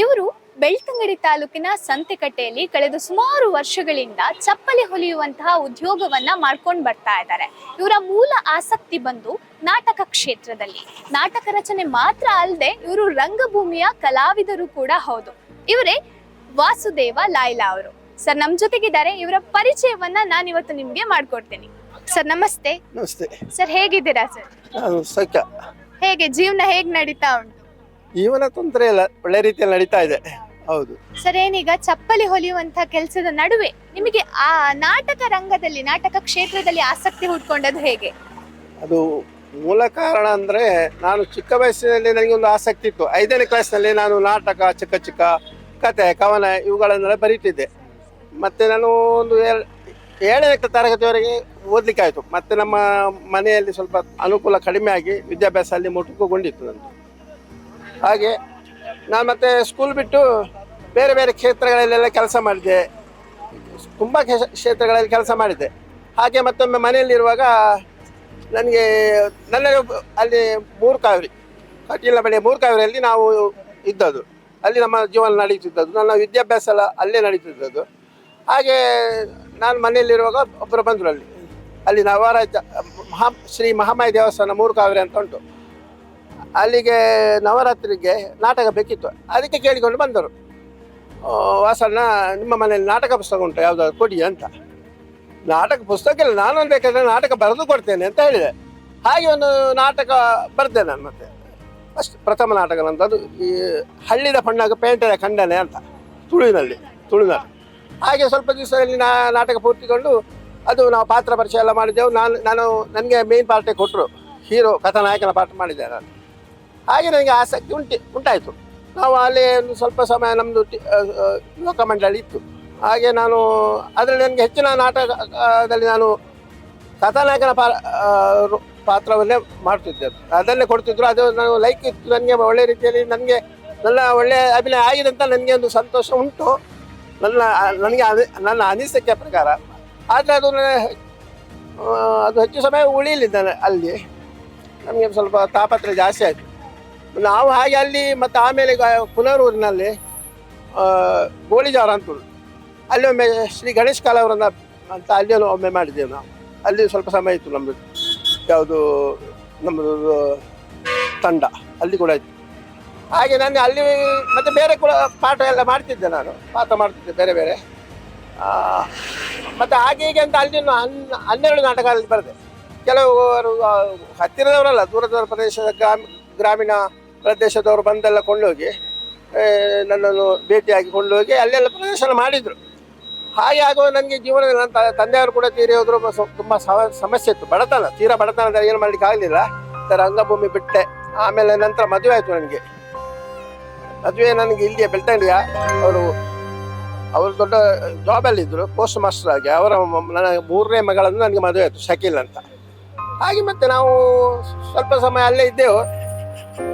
ಇವರು ಬೆಳ್ತಂಗಡಿ ತಾಲೂಕಿನ ಸಂತೆಕಟ್ಟೆಯಲ್ಲಿ ಕಳೆದ ಸುಮಾರು ವರ್ಷಗಳಿಂದ ಚಪ್ಪಲಿ ಹೊಲಿಯುವಂತಹ ಉದ್ಯೋಗವನ್ನ ಮಾಡ್ಕೊಂಡು ಬರ್ತಾ ಇದ್ದಾರೆ. ಇವರ ಮೂಲ ಆಸಕ್ತಿ ಬಂದು ನಾಟಕ ಕ್ಷೇತ್ರದಲ್ಲಿ. ನಾಟಕ ರಚನೆ ಮಾತ್ರ ಅಲ್ಲದೆ ಇವರು ರಂಗಭೂಮಿಯ ಕಲಾವಿದರು ಕೂಡ ಹೌದು. ಇವರೇ ವಾಸುದೇವ ಲಾಯ್ಲಾ ಅವರು. ಸರ್ ನಮ್ ಜೊತೆಗಿದ್ದಾರೆ. ಇವರ ಪರಿಚಯವನ್ನ ನಾನು ಇವತ್ತು ನಿಮ್ಗೆ ಮಾಡ್ಕೊಡ್ತೀನಿ. ಸರ್ ನಮಸ್ತೆ. ನಮಸ್ತೆ. ಸರ್ ಹೇಗಿದ್ದೀರಾ ಸರ್? ಹೇಗೆ ಜೀವನ ಹೇಗ್ ನಡೀತಾ ಉಂಟು? ಜೀವನ ತೊಂದರೆ ಇಲ್ಲ ಒಳ್ಳೆ ರೀತಿಯಲ್ಲಿ ನಡೀತಾ ಇದೆ. ಹೌದು. ಸರ್ ಏನೀಗ ಚಪ್ಪಲಿ ಹೊಲಿಯುವಂತ ಕೆಲಸದ ನಡುವೆ ನಿಮಗೆ ಆ ನಾಟಕ ರಂಗದಲ್ಲಿ ನಾಟಕ ಕ್ಷೇತ್ರದಲ್ಲಿ ಆಸಕ್ತಿ ಹುಟ್ಕೊಂಡದ್ದು ಹೇಗೆ? ಅದು ಮೂಲ ಕಾರಣ ಅಂದ್ರೆ ನಾನು ಚಿಕ್ಕ ವಯಸ್ಸಿನಲ್ಲಿ ನನಗೆ ಒಂದು ಆಸಕ್ತಿ ಇತ್ತು. ಐದನೇ ಕ್ಲಾಸ್ನಲ್ಲಿ ನಾನು ನಾಟಕ ಚಿಕ್ಕ ಚಿಕ್ಕ ಕತೆ ಕವನ ಇವುಗಳನ್ನೆಲ್ಲ ಬರೀತಿದ್ದೆ. ಮತ್ತೆ ನಾನು ಒಂದು ಏಳ್ ಏಳನೇ ತರಗತಿವರೆಗೆ ಓದಲಿಕ್ಕೆ ಆಯಿತು. ಮತ್ತೆ ನಮ್ಮ ಮನೆಯಲ್ಲಿ ಸ್ವಲ್ಪ ಅನುಕೂಲ ಕಡಿಮೆ ಆಗಿ ವಿದ್ಯಾಭ್ಯಾಸ ಅಲ್ಲಿ ಮೊಟಕುಗೊಂಡಿತ್ತು ನಂದು. ಹಾಗೆ ನಾನು ಮತ್ತೆ ಸ್ಕೂಲ್ ಬಿಟ್ಟು ಬೇರೆ ಬೇರೆ ಕ್ಷೇತ್ರಗಳಲ್ಲೆಲ್ಲ ಕೆಲಸ ಮಾಡಿದೆ. ತುಂಬ ಕ್ಷೇತ್ರಗಳಲ್ಲಿ ಕೆಲಸ ಮಾಡಿದ್ದೆ ಹಾಗೆ ಮತ್ತೊಮ್ಮೆ ಮನೆಯಲ್ಲಿರುವಾಗ ನನಗೆ, ನನ್ನ ಅಲ್ಲಿ ಮೂರು ಕಾವೇರಿ, ಕಟೀಲ ಬಳಿ ಮೂರು ಕಾವೇರಿಯಲ್ಲಿ ನಾವು ಇದ್ದದ್ದು. ಅಲ್ಲಿ ನಮ್ಮ ಜೀವನ ನಡೀತಿದ್ದದ್ದು. ನನ್ನ ವಿದ್ಯಾಭ್ಯಾಸ ಎಲ್ಲ ಅಲ್ಲೇ ನಡೀತಿದ್ದದ್ದು. ಹಾಗೆ ನಾನು ಮನೆಯಲ್ಲಿರುವಾಗ ಒಬ್ಬರು ಬಂದರು ಅಲ್ಲಿ. ಅಲ್ಲಿ ನವರಾಜ, ಮಹಾ, ಶ್ರೀ ಮಹಾಮಾಯಿ ದೇವಸ್ಥಾನ ಮೂರು ಕಾವೇರಿ ಅಂತ ಉಂಟು. ಅಲ್ಲಿಗೆ ನವರಾತ್ರಿಗೆ ನಾಟಕ ಬೇಕಿತ್ತು. ಅದಕ್ಕೆ ಕೇಳಿಕೊಂಡು ಬಂದರು. ವಾಸಣ್ಣ, ನಿಮ್ಮ ಮನೆಯಲ್ಲಿ ನಾಟಕ ಪುಸ್ತಕ ಉಂಟು? ಯಾವುದಾದ್ರು ಕೊಡಿ ಅಂತ. ನಾಟಕ ಪುಸ್ತಕ ಇಲ್ಲ ನಾನು ಬೇಕಾದ್ರೆ ನಾಟಕ ಬರೆದು ಕೊಡ್ತೇನೆ ಅಂತ ಹೇಳಿದೆ. ಹಾಗೆ ಒಂದು ನಾಟಕ ಬರೆದೆ ನಾನು ಮತ್ತೆ. ಅಷ್ಟು, ಪ್ರಥಮ ನಾಟಕ ಅದು ಈ ಹಳ್ಳಿದ ಪಣ್ಣಾಗ ಪೇಂಟರ ಖಂಡನೆ ಅಂತ. ತುಳುವಿನಲ್ಲಿ ತುಳುನಾಡು ಹಾಗೆ ಸ್ವಲ್ಪ ದಿವಸದಲ್ಲಿ ನಾ ನಾಟಕ ಪೂರ್ತಿಕೊಂಡು ಅದು ನಾವು ಪಾತ್ರ ಪರಿಚಯ ಎಲ್ಲ ಮಾಡಿದ್ದೆವು. ನಾನು ನಾನು, ನನಗೆ ಮೇನ್ ಪಾರ್ಟೇ ಕೊಟ್ಟರು. ಹೀರೋ, ಕಥಾನಾಯಕನ ಪಾತ್ರ ಮಾಡಿದ್ದೆ ನಾನು. ಹಾಗೆ ನನಗೆ ಆಸಕ್ತಿ ಉಂಟು, ಉಂಟಾಯಿತು. ನಾವು ಅಲ್ಲಿ ಒಂದು ಸ್ವಲ್ಪ ಸಮಯ ನಮ್ಮದು ಯುವಕ ಮಂಡಳಿ ಇತ್ತು. ಹಾಗೆ ನಾನು ಅದರಲ್ಲಿ ನನಗೆ ಹೆಚ್ಚಿನ ನಾಟಕದಲ್ಲಿ ನಾನು ಕಥಾನಾಯಕನ ಪಾ ಪಾತ್ರವನ್ನೇ ಮಾಡ್ತಿದ್ದೆ. ಅದನ್ನೇ ಕೊಡ್ತಿದ್ರು. ಅದು ನಾನು ಲೈಕ್ ಇತ್ತು. ನನಗೆ ಒಳ್ಳೆ ರೀತಿಯಲ್ಲಿ ನನಗೆ ನನ್ನ ಒಳ್ಳೆಯ ಅಭಿನಯ ಆಗಿದೆ ಅಂತ ನನಗೆ ಒಂದು ಸಂತೋಷ ಉಂಟು. ನನ್ನ, ನನಗೆ ನನ್ನ ಅನಿಸಿಕೆ ಪ್ರಕಾರ. ಆದರೆ ಅದು ಅದು ಹೆಚ್ಚು ಸಮಯ ಉಳಿಯಲಿಲ್ಲ ಅಲ್ಲಿ. ನಮಗೆ ಸ್ವಲ್ಪ ತಾಪತ್ರ ಜಾಸ್ತಿ ಆಯಿತು. ನಾವು ಹಾಗೆ ಅಲ್ಲಿ ಮತ್ತು ಆಮೇಲೆ ಪುನರೂರಿನಲ್ಲಿ ಗೋಳಿಜಾರ ಅಂತ. ಅಲ್ಲಿ ಒಮ್ಮೆ ಶ್ರೀ ಗಣೇಶ್ ಕಾಲವರನ್ನ ಅಂತ ಅಲ್ಲಿ ಒಮ್ಮೆ ಮಾಡಿದ್ದೇವೆ ನಾವು. ಅಲ್ಲಿ ಸ್ವಲ್ಪ ಸಮಯ ಇತ್ತು ನಮ್ಮದು ಯಾವುದು ನಮ್ಮದು ತಂಡ. ಅಲ್ಲಿ ಕೂಡ ಇತ್ತು. ಹಾಗೆ ನಾನು ಅಲ್ಲಿ ಮತ್ತೆ ಬೇರೆ ಕೂಡ ಪಾಠ ಎಲ್ಲ ಮಾಡ್ತಿದ್ದೆ ನಾನು. ಪಾಠ ಮಾಡ್ತಿದ್ದೆ ಬೇರೆ ಬೇರೆ. ಮತ್ತೆ ಹಾಗೆ ಹೀಗೆ ಅಂತ ಅಲ್ಲಿ ಹನ್ನೆರಡು ನಾಟಕ ಅಲ್ಲಿ ಬರೆದೆ. ಕೆಲವರು ಹತ್ತಿರದವರಲ್ಲ ದೂರ ದೂರ ಪ್ರದೇಶದ ಗ್ರಾಮ, ಗ್ರಾಮೀಣ ಪ್ರದೇಶದವರು ಬಂದೆಲ್ಲ ಕೊಂಡೋಗಿ ನನ್ನನ್ನು ಭೇಟಿಯಾಗಿ ಕೊಂಡೋಗಿ ಅಲ್ಲೆಲ್ಲ ಪ್ರದರ್ಶನ ಮಾಡಿದರು. ಹಾಗೆ ಆಗುವ ನನಗೆ ಜೀವನದಲ್ಲಿ ನನ್ನ ತಂದೆಯವರು ಕೂಡ ತೀರಿ ಹೋದ್ರು ತುಂಬ ಸಮಸ್ಯೆ ಇತ್ತು. ಬಡತನ, ತೀರಾ ಬಡತನ ಏನು ಮಾಡಲಿಕ್ಕೆ ಆಗಲಿಲ್ಲ. ರಂಗಭೂಮಿ ಬಿಟ್ಟೆ. ಆಮೇಲೆ ನಂತರ ಮದುವೆ ಆಯಿತು ನನಗೆ. ಮದುವೆ ನನಗೆ ಇಲ್ಲಿಯೇ ಬೆಳ್ತಂಡಿಯ. ಅವರು ಅವರು ದೊಡ್ಡ ಜಾಬಲ್ಲಿದ್ದರು, ಪೋಸ್ಟ್ ಮಾಸ್ಟರ್ ಆಗಿ. ಅವರ ನನ್ನ ಮೂರನೇ ಮಗಳನ್ನು ನನಗೆ ಮದುವೆ ಆಯಿತು, ಶಕೀಲ್ ಅಂತ. ಹಾಗೆ ಮತ್ತೆ ನಾವು ಸ್ವಲ್ಪ ಸಮಯ ಅಲ್ಲೇ ಇದ್ದೆವು.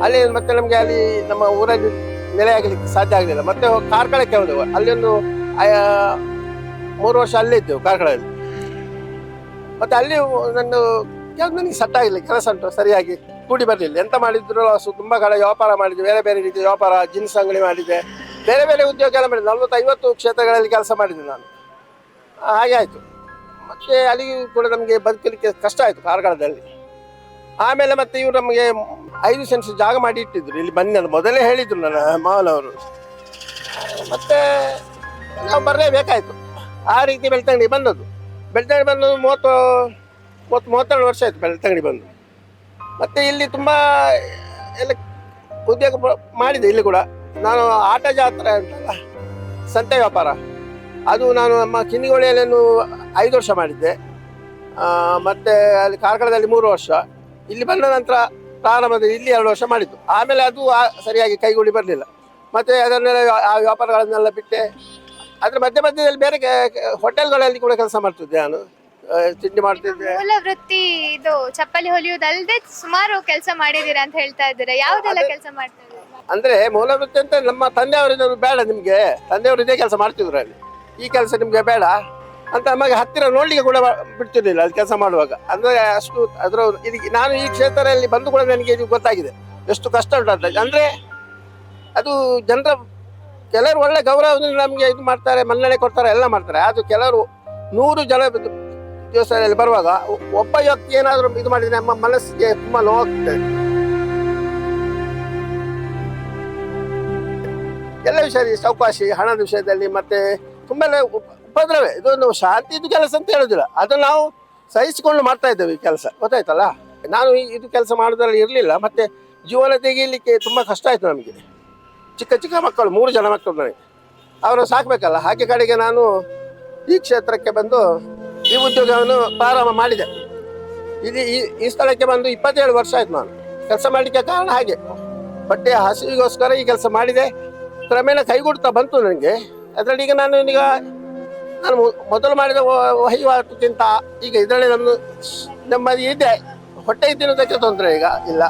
ಅಲ್ಲಿ ಮತ್ತೆ ನಮಗೆ ಅಲ್ಲಿ ನಮ್ಮ ಊರಲ್ಲಿ ನೆಲೆ ಆಗಲಿಕ್ಕೆ ಸಾಧ್ಯ ಆಗಲಿಲ್ಲ. ಮತ್ತೆ ಕಾರ್ಕಳಕ್ಕೆ ಹೋದೆವು. ಅಲ್ಲಿ ಒಂದು ಮೂರು ವರ್ಷ ಅಲ್ಲೇ ಇದ್ದೆವು ಕಾರ್ಕಳದಲ್ಲಿ ಮತ್ತೆ ಅಲ್ಲಿ ನನ್ನ ಯಾವ್ದು ನನಗೆ ಸೆಟ್ ಆಗಿಲ್ಲ ಕೆಲಸ ಉಂಟು, ಸರಿಯಾಗಿ ಕೂಡಿ ಬರಲಿಲ್ಲ. ಎಂತ ಮಾಡಿದ್ರು ತುಂಬ ಕಡೆ ವ್ಯಾಪಾರ ಮಾಡಿದ್ವಿ, ಬೇರೆ ಬೇರೆ ರೀತಿಯ ವ್ಯಾಪಾರ, ಜಿನ್ಸ್ ಅಂಗಡಿ ಮಾಡಿದ್ದೆ ಬೇರೆ ಬೇರೆ ಉದ್ಯೋಗ ಎಲ್ಲ ಮಾಡಿದ್ದೆ ನಲ್ವತ್ತೈವತ್ತು ಕ್ಷೇತ್ರಗಳಲ್ಲಿ ಕೆಲಸ ಮಾಡಿದ್ದೆ ನಾನು. ಹಾಗೆ ಆಯಿತು. ಮತ್ತೆ ಅಲ್ಲಿ ಕೂಡ ನಮಗೆ ಬದುಕಲಿಕ್ಕೆ ಕಷ್ಟ ಆಯಿತು ಕಾರ್ಕಳದಲ್ಲಿ. ಆಮೇಲೆ ಮತ್ತೆ ಇವರು ನಮಗೆ ಐದು ಸೆನ್ಸ್ ಜಾಗ ಮಾಡಿ ಇಟ್ಟಿದ್ರು. ಇಲ್ಲಿ ಬನ್ನಿ ಅಂತ ಮೊದಲೇ ಹೇಳಿದ್ರು ನನ್ನ ಮಾವನವರು ಮತ್ತೆ ನಾವು ಬರಲೇಬೇಕಾಯ್ತು ಆ ರೀತಿ ಬೆಳ್ತಂಗಡಿ ಬಂದದ್ದು. ಬೆಳ್ತಂಗಡಿ ಬಂದು ಮೂವತ್ತು ಮೂವತ್ತು, ಮೂವತ್ತೆರಡು ವರ್ಷ ಆಯಿತು ಬೆಳ್ತಂಗಡಿ ಬಂದು. ಮತ್ತೆ ಇಲ್ಲಿ ತುಂಬ ಎಲ್ಲ ಉದ್ಯೋಗ ಮಾಡಿದೆ ಇಲ್ಲಿ ಕೂಡ. ನಾನು ಆಟ ಜಾತ್ರೆ ಉಂಟಲ್ಲ ಸಂತೆ ವ್ಯಾಪಾರ. ಅದು ನಾನು ನಮ್ಮ ಕಿನ್ನಿಗೋಳಿಯಲ್ಲಿ ಒಂದು ಐದು ವರ್ಷ ಮಾಡಿದ್ದೆ. ಮತ್ತೆ ಅಲ್ಲಿ ಕಾರ್ಕಳದಲ್ಲಿ ಮೂರು ವರ್ಷ. ಇಲ್ಲಿ ಬಂದ ನಂತರ ಪ್ರಾರಂಭದಲ್ಲಿ ಇಲ್ಲಿ ಎರಡು ವರ್ಷ ಮಾಡಿದ್ದು. ಆಮೇಲೆ ಅದು ಸರಿಯಾಗಿ ಕೈಗೂಡಿ ಬರಲಿಲ್ಲ. ಮತ್ತೆ ಅದನ್ನೆಲ್ಲ ಆ ವ್ಯಾಪಾರಗಳನ್ನೆಲ್ಲ ಬಿಟ್ಟೆ. ಅದ್ರ ಮಧ್ಯ ಮಧ್ಯದಲ್ಲಿ ಬೇರೆ ಹೋಟೆಲ್ಗಳಲ್ಲಿ ಕೂಡ ಕೆಲಸ ಮಾಡ್ತಿದ್ದೆ ನಾನು. ತಿಂಡಿ ಮಾಡ್ತಿದ್ದೆ. ಮೂಲ ವೃತ್ತಿ ಇದು ಚಪ್ಪಲಿ ಹೊಲಿಯೋದಲ್ಲದೆ ಸುಮಾರು ಕೆಲಸ ಮಾಡಿದೀರಾ ಅಂತ ಹೇಳ್ತಾ ಇದ್ದೀರಾ? ಯಾವುದೆಲ್ಲ ಕೆಲಸ ಮಾಡ್ತಾ ಇದ್ದೀರಾ? ಅಂದ್ರೆ ಮೂಲ ವೃತ್ತಿ ಅಂತ ನಮ್ಮ ತಂದೆಯವರಿಂದ ಬೇಡ ನಿಮ್ಗೆ. ತಂದೆಯವರು ಇದೇ ಕೆಲಸ ಮಾಡ್ತಿದ್ರು ಅಲ್ಲಿ. ಈ ಕೆಲಸ ನಿಮ್ಗೆ ಬೇಡ. ಅಂತ ನಮಗೆ ಹತ್ತಿರ ನೋಡ್ಲಿಕ್ಕೆ ಕೂಡ ಬಿಡ್ತಿರ್ಲಿಲ್ಲ ಅದು ಕೆಲಸ ಮಾಡುವಾಗ. ಅಂದ್ರೆ ಅಷ್ಟು ಅದರ ಇದಕ್ಕೆ ನಾನು ಈ ಕ್ಷೇತ್ರದಲ್ಲಿ ಬಂದು ಕೂಡ ನನಗೆ ಇದು ಗೊತ್ತಾಗಿದೆ. ಎಷ್ಟು ಕಷ್ಟ ಉಂಟು ಅಂತ. ಅಂದ್ರೆ ಅದು ಜನರ ಕೆಲವರು ಒಳ್ಳೆ ಗೌರವದಿಂದ ನಮಗೆ ಇದು ಮಾಡ್ತಾರೆ, ಮನ್ನಣೆ ಕೊಡ್ತಾರೆ, ಎಲ್ಲ ಮಾಡ್ತಾರೆ. ಅದು ಕೆಲವರು ನೂರು ಜನ ದೇವಸ್ಥಾನದಲ್ಲಿ ಬರುವಾಗ ಒಬ್ಬ ವ್ಯಕ್ತಿ ಏನಾದರೂ ಇದು ಮಾಡಿದ್ರೆ ನಮ್ಮ ಮನಸ್ಸಿಗೆ ತುಂಬ ನೋವಾಗ್ತದೆ ಎಲ್ಲ ವಿಷಯದಲ್ಲಿ ಚೌಕಾಶಿ ಹಣದ ವಿಷಯದಲ್ಲಿ ಮತ್ತೆ ತುಂಬಾ ಉಪದ್ರವೆ ಉಪ- ಉಪದ್ರವೇ, ಇದೊಂದು ಶಾಂತಿದು ಕೆಲಸ ಅಂತ ಹೇಳೋದಿಲ್ಲ. ಅದನ್ನು ನಾವು ಸಹಿಸಿಕೊಂಡು ಮಾಡ್ತಾ ಇದ್ದೇವೆ ಈ ಕೆಲಸ. ಗೊತ್ತಾಯ್ತಲ್ಲ? ನಾನು ಈ- ಇದು ಕೆಲಸ ಮಾಡೋದ್ರಲ್ಲಿ ಇರಲಿಲ್ಲ, ಮತ್ತೆ ಜೀವನ ತೆಗೀಲಿಕ್ಕೆ ತುಂಬಾ ಕಷ್ಟ ಆಯಿತು ನಮಗೆ. ಚಿಕ್ಕ ಚಿಕ್ಕ ಮಕ್ಕಳು, ಮೂರು ಜನ ಮಕ್ಕಳು ನನಗೆ. ಅವರು ಸಾಕಬೇಕಲ್ಲ? ಹಾಗೆ ಕಡೆಗೆ ನಾನು ಈ ಕ್ಷೇತ್ರಕ್ಕೆ ಬಂದು ಈ ಉದ್ಯೋಗವನ್ನು ಪ್ರಾರಂಭ ಮಾಡಿದೆ. ಇದು ಈ ಸ್ಥಳಕ್ಕೆ ಬಂದು ಇಪ್ಪತ್ತೇಳು ವರ್ಷ ಆಯ್ತು ನಾನು. ಕೆಲಸ ಮಾಡಲಿಕ್ಕೆ ಕಾರಣ ಹಾಗೆ. ಬಟ್ಟೆ ಹಸಿವಿಗೋಸ್ಕರ ಈ ಕೆಲಸ ಮಾಡಿದೆ. ಕ್ರಮೇಣ ಕೈಗೂಡ್ತಾ ಬಂತು ನನಗೆ. ಅದರಲ್ಲಿ ಈಗ ನಾನು ಈಗ ನಾನು ಮೊದಲು ಮಾಡಿದ ವಹಿವಾಟುಕ್ಕಿಂತ ಈಗ ಇದರಲ್ಲಿ ನಮ್ಮದು ನಮ್ಮದು ಇದೆ. ಹೊಟ್ಟೆ ತಿನ್ನೋದಕ್ಕೆ ತೊಂದರೆ ಈಗ ಇಲ್ಲ.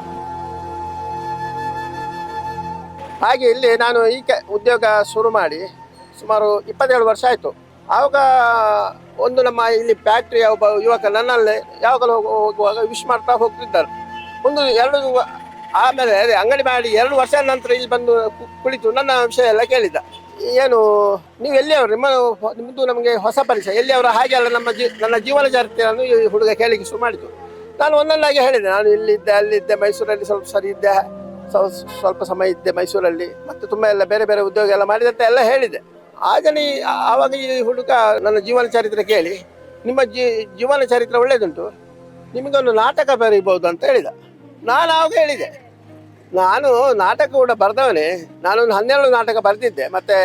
ಹಾಗೆ ಇಲ್ಲಿ ನಾನು ಈ ಉದ್ಯೋಗ ಶುರು ಮಾಡಿ ಸುಮಾರು ಇಪ್ಪತ್ತೇಳು ವರ್ಷ ಆಯಿತು. ಆವಾಗ ಒಂದು ನಮ್ಮ ಇಲ್ಲಿ ಫ್ಯಾಕ್ಟ್ರಿಯ ಒಬ್ಬ ಯುವಕ ನನ್ನಲ್ಲೇ ಯಾವಾಗಲೂ ಹೋಗು- ಹೋಗುವಾಗ ವಿಶ್ ಮಾಡ್ತಾ ಹೋಗ್ತಿದ್ದಾರೆ ಒಂದು ಎರಡು ಆಮೇಲೆ ಅದೇ ಅಂಗಡಿ ಮಾಡಿ ಎರಡು ವರ್ಷ ನಂತರ ಇಲ್ಲಿ ಬಂದು ಕುಳಿತು ನನ್ನ ವಿಷಯ ಎಲ್ಲ ಕೇಳಿದ ಏನು, ನೀವು ಎಲ್ಲಿಯವರು ನಿಮ್ಮ ನಿಮ್ಮದು ನಮಗೆ ಹೊಸ ಪರಿಚಯ. ಎಲ್ಲಿಯವರು ಹಾಗೆ ಅಲ್ಲ, ನಮ್ಮ ಜೀ, ನನ್ನ ಜೀವನ ಚರಿತ್ರೆಯನ್ನು ಈ ಹುಡುಗ ಕೇಳಲಿಕ್ಕೆ ಶುರು ಮಾಡಿತು ನಾನು ಒಂದೊಂದಾಗಿ ಹೇಳಿದೆ. ನಾನು ಇಲ್ಲಿದ್ದೆ ಅಲ್ಲಿದ್ದೆ ಮೈಸೂರಲ್ಲಿ ಸ್ವಲ್ಪ ಸರಿ ಇದ್ದೆ ಸ್ವ- ಸ್ವಲ್ಪ ಸಮಯ ಇದ್ದೆ ಮೈಸೂರಲ್ಲಿ. ಮತ್ತು ತುಂಬ ಎಲ್ಲ ಬೇರೆ ಬೇರೆ ಉದ್ಯೋಗ ಎಲ್ಲ ಮಾಡಿದಂತೆ ಎಲ್ಲ ಹೇಳಿದೆ. ಆಗ ನೀ, ಆವಾಗ ಈ ಹುಡುಗ ನನ್ನ ಜೀವನ ಚರಿತ್ರೆ ಕೇಳಿ, ನಿಮ್ಮ ಜೀ, ಜೀವನ ಚರಿತ್ರೆ ಒಳ್ಳೇದುಂಟು. ನಿಮಗೊಂದು ನಾಟಕ ಬರೀಬಹುದು ಅಂತ ಹೇಳಿದ. ನಾನು ಆವಾಗ ಹೇಳಿದೆ. ನಾನು ನಾಟಕ ಕೂಡ ಬರೆದವನೇ. ನಾನೊಂದು ಹನ್ನೆರಡು ನಾಟಕ ಬರೆದಿದ್ದೆ. ಮತ್ತೆ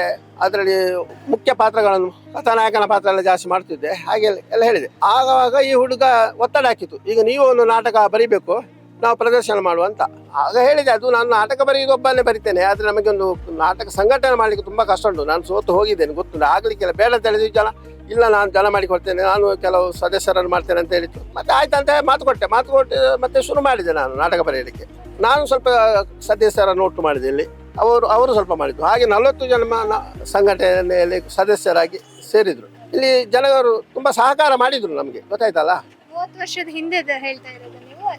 ಅದರಲ್ಲಿ ಮುಖ್ಯ ಪಾತ್ರಗಳನ್ನು, ಕಥಾನಾಯಕನ ಪಾತ್ರ ಎಲ್ಲ ಜಾಸ್ತಿ ಮಾಡ್ತಿದ್ದೆ. ಹಾಗೆ ಎಲ್ಲ ಹೇಳಿದೆ. ಆಗವಾಗ ಈ ಹುಡುಗ ಒತ್ತಡ ಹಾಕಿತು. ಈಗ ನೀವು ಒಂದು ನಾಟಕ ಬರೀಬೇಕು, ನಾವು ಪ್ರದರ್ಶನ ಮಾಡುವ ಅಂತ. ಆಗ ಹೇಳಿದೆ, ಅದು ನಾನು ನಾಟಕ ಬರೆಯೋದು ಒಬ್ಬನೇ ಬರಿತೇನೆ. ಆದರೆ ನಮಗೆ ಒಂದು ನಾಟಕ ಸಂಘಟನೆ ಮಾಡಲಿಕ್ಕೆ ತುಂಬ ಕಷ್ಟ ಉಂಟು. ನಾನು ಸೋತು ಹೋಗಿದ್ದೇನೆ. ಗೊತ್ತುಂಟು? ಆಗಲಿಕ್ಕೆಲ್ಲ ಬೇಡ ಅಂತ ಹೇಳಿದ ಜನ. ಇಲ್ಲ ನಾನು ಜನ ಮಾಡಿ ಕೊಡ್ತೇನೆ ನಾನು ಕೆಲವು ಸದಸ್ಯರನ್ನು ಮಾಡ್ತೇನೆ ಅಂತ ಹೇಳಿತ್ತು ಮತ್ತೆ ಆಯ್ತಂತ ಮಾತು ಕೊಟ್ಟೆ ಮಾತು ಕೊಟ್ಟು ಮತ್ತೆ ಶುರು ಮಾಡಿದೆ ನಾನು ನಾಟಕ ಬರೆಯಲಿಕ್ಕೆ. ನಾನು ಸ್ವಲ್ಪ ಸದಸ್ಯರನ್ನು ಒಟ್ಟು ಮಾಡಿದೆ ಇಲ್ಲಿ. ಅವರು ಅವರು ಸ್ವಲ್ಪ ಮಾಡಿದ್ರು. ಹಾಗೆ ನಲವತ್ತು ಜನ ಸಂಘಟನೆಯಲ್ಲಿ ಸದಸ್ಯರಾಗಿ ಸೇರಿದ್ರು. ಇಲ್ಲಿ ಜನರು ತುಂಬಾ ಸಹಕಾರ ಮಾಡಿದ್ರು ನಮಗೆ ಗೊತ್ತಾಯ್ತಲ್ಲ? ವರ್ಷದ ಹಿಂದೆ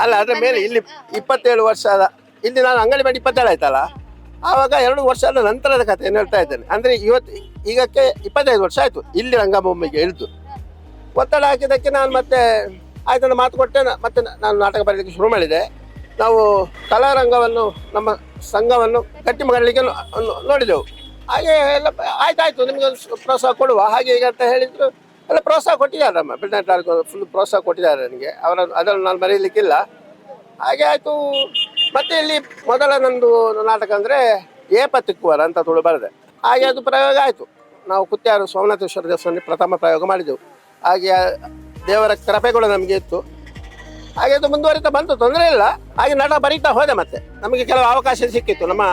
ಅಲ್ಲ ಅದರ ಮೇಲೆ ಇಲ್ಲಿ ಇಪ್ಪತ್ತೇಳು ವರ್ಷದ ಇಲ್ಲಿ ನಾನು ಅಂಗಡಿ ಮಾಡಿ ಇಪ್ಪತ್ತೇಳು ಆಯ್ತಲ್ಲ ಆವಾಗ ಎರಡು ವರ್ಷದ ನಂತರದ ಕಥೆಯನ್ನು ಹೇಳ್ತಾ ಇದ್ದೇನೆ. ಅಂದ್ರೆ ಇವತ್ತು ಈಗಕ್ಕೆ ಇಪ್ಪತ್ತೈದು ವರ್ಷ ಆಯ್ತು. ಇಲ್ಲಿ ರಂಗಭೂಮಿಗೆ ಇಳಿದು. ಒತ್ತಡ ಹಾಕಿದ್ದಕ್ಕೆ ನಾನು ಮತ್ತೆ ಆಯ್ತಂತ ಮಾತು ಕೊಟ್ಟೆ. ಮತ್ತೆ ನಾನು ನಾಟಕ ಬರೀಲಿಕ್ಕೆ ಶುರು ಮಾಡಿದೆ. ನಾವು ಕಲಾರಂಗವನ್ನು ನಮ್ಮ ಸಂಘವನ್ನು ಗಟ್ಟಿ ಮಾಡಲಿಕ್ಕೆ ನೋಡಿದೆವು. ಹಾಗೆ ಎಲ್ಲ ಆಯ್ತಾಯ್ತು. ನಿಮಗೆ ಪ್ರೋತ್ಸಾಹ ಕೊಡುವ. ಹಾಗೆ ಈಗ ಅಂತ ಹೇಳಿದ್ರು, ಎಲ್ಲ ಪ್ರೋತ್ಸಾಹ ಕೊಟ್ಟಿದ್ದಾರೆ ನಮ್ಮ ಬಿಲ್ಡರ್ ಫುಲ್ ಪ್ರೋತ್ಸಾಹ ಕೊಟ್ಟಿದ್ದಾರೆ ನನಗೆ. ಅವರ, ಅದನ್ನು ನಾನು ಬರೀಲಿಕ್ಕಿಲ್ಲ. ಹಾಗೆ ಆಯಿತು. ಮತ್ತೆ ಇಲ್ಲಿ ಮೊದಲ ನಂದು ನಾಟಕ ಅಂದರೆ ಏಪತ್ತಿಕ್ಕುವರ ಅಂತ ತುಳು ಬರೆದೆ. ಹಾಗೆ ಅದು ಪ್ರಯೋಗ ಆಯಿತು. ನಾವು ಕುತ್ಯಾರು ಸೋಮನಾಥೇಶ್ವರ ದೇವಸ್ಥಾನದಲ್ಲಿ ಪ್ರಥಮ ಪ್ರಯೋಗ ಮಾಡಿದೆವು. ಹಾಗೆ ದೇವರ ಕೃಪೆಗಳು ನಮಗೆ ಇತ್ತು. ಹಾಗೆ ಅದು ಮುಂದುವರಿತಾ ಬಂತು, ತೊಂದರೆ ಇಲ್ಲ. ಹಾಗೆ ನಟ ಬರೀತಾ ಹೋದೆ ಮತ್ತೆ. ನಮಗೆ ಕೆಲವು ಅವಕಾಶ ಸಿಕ್ಕಿತ್ತು. ನಮ್ಮ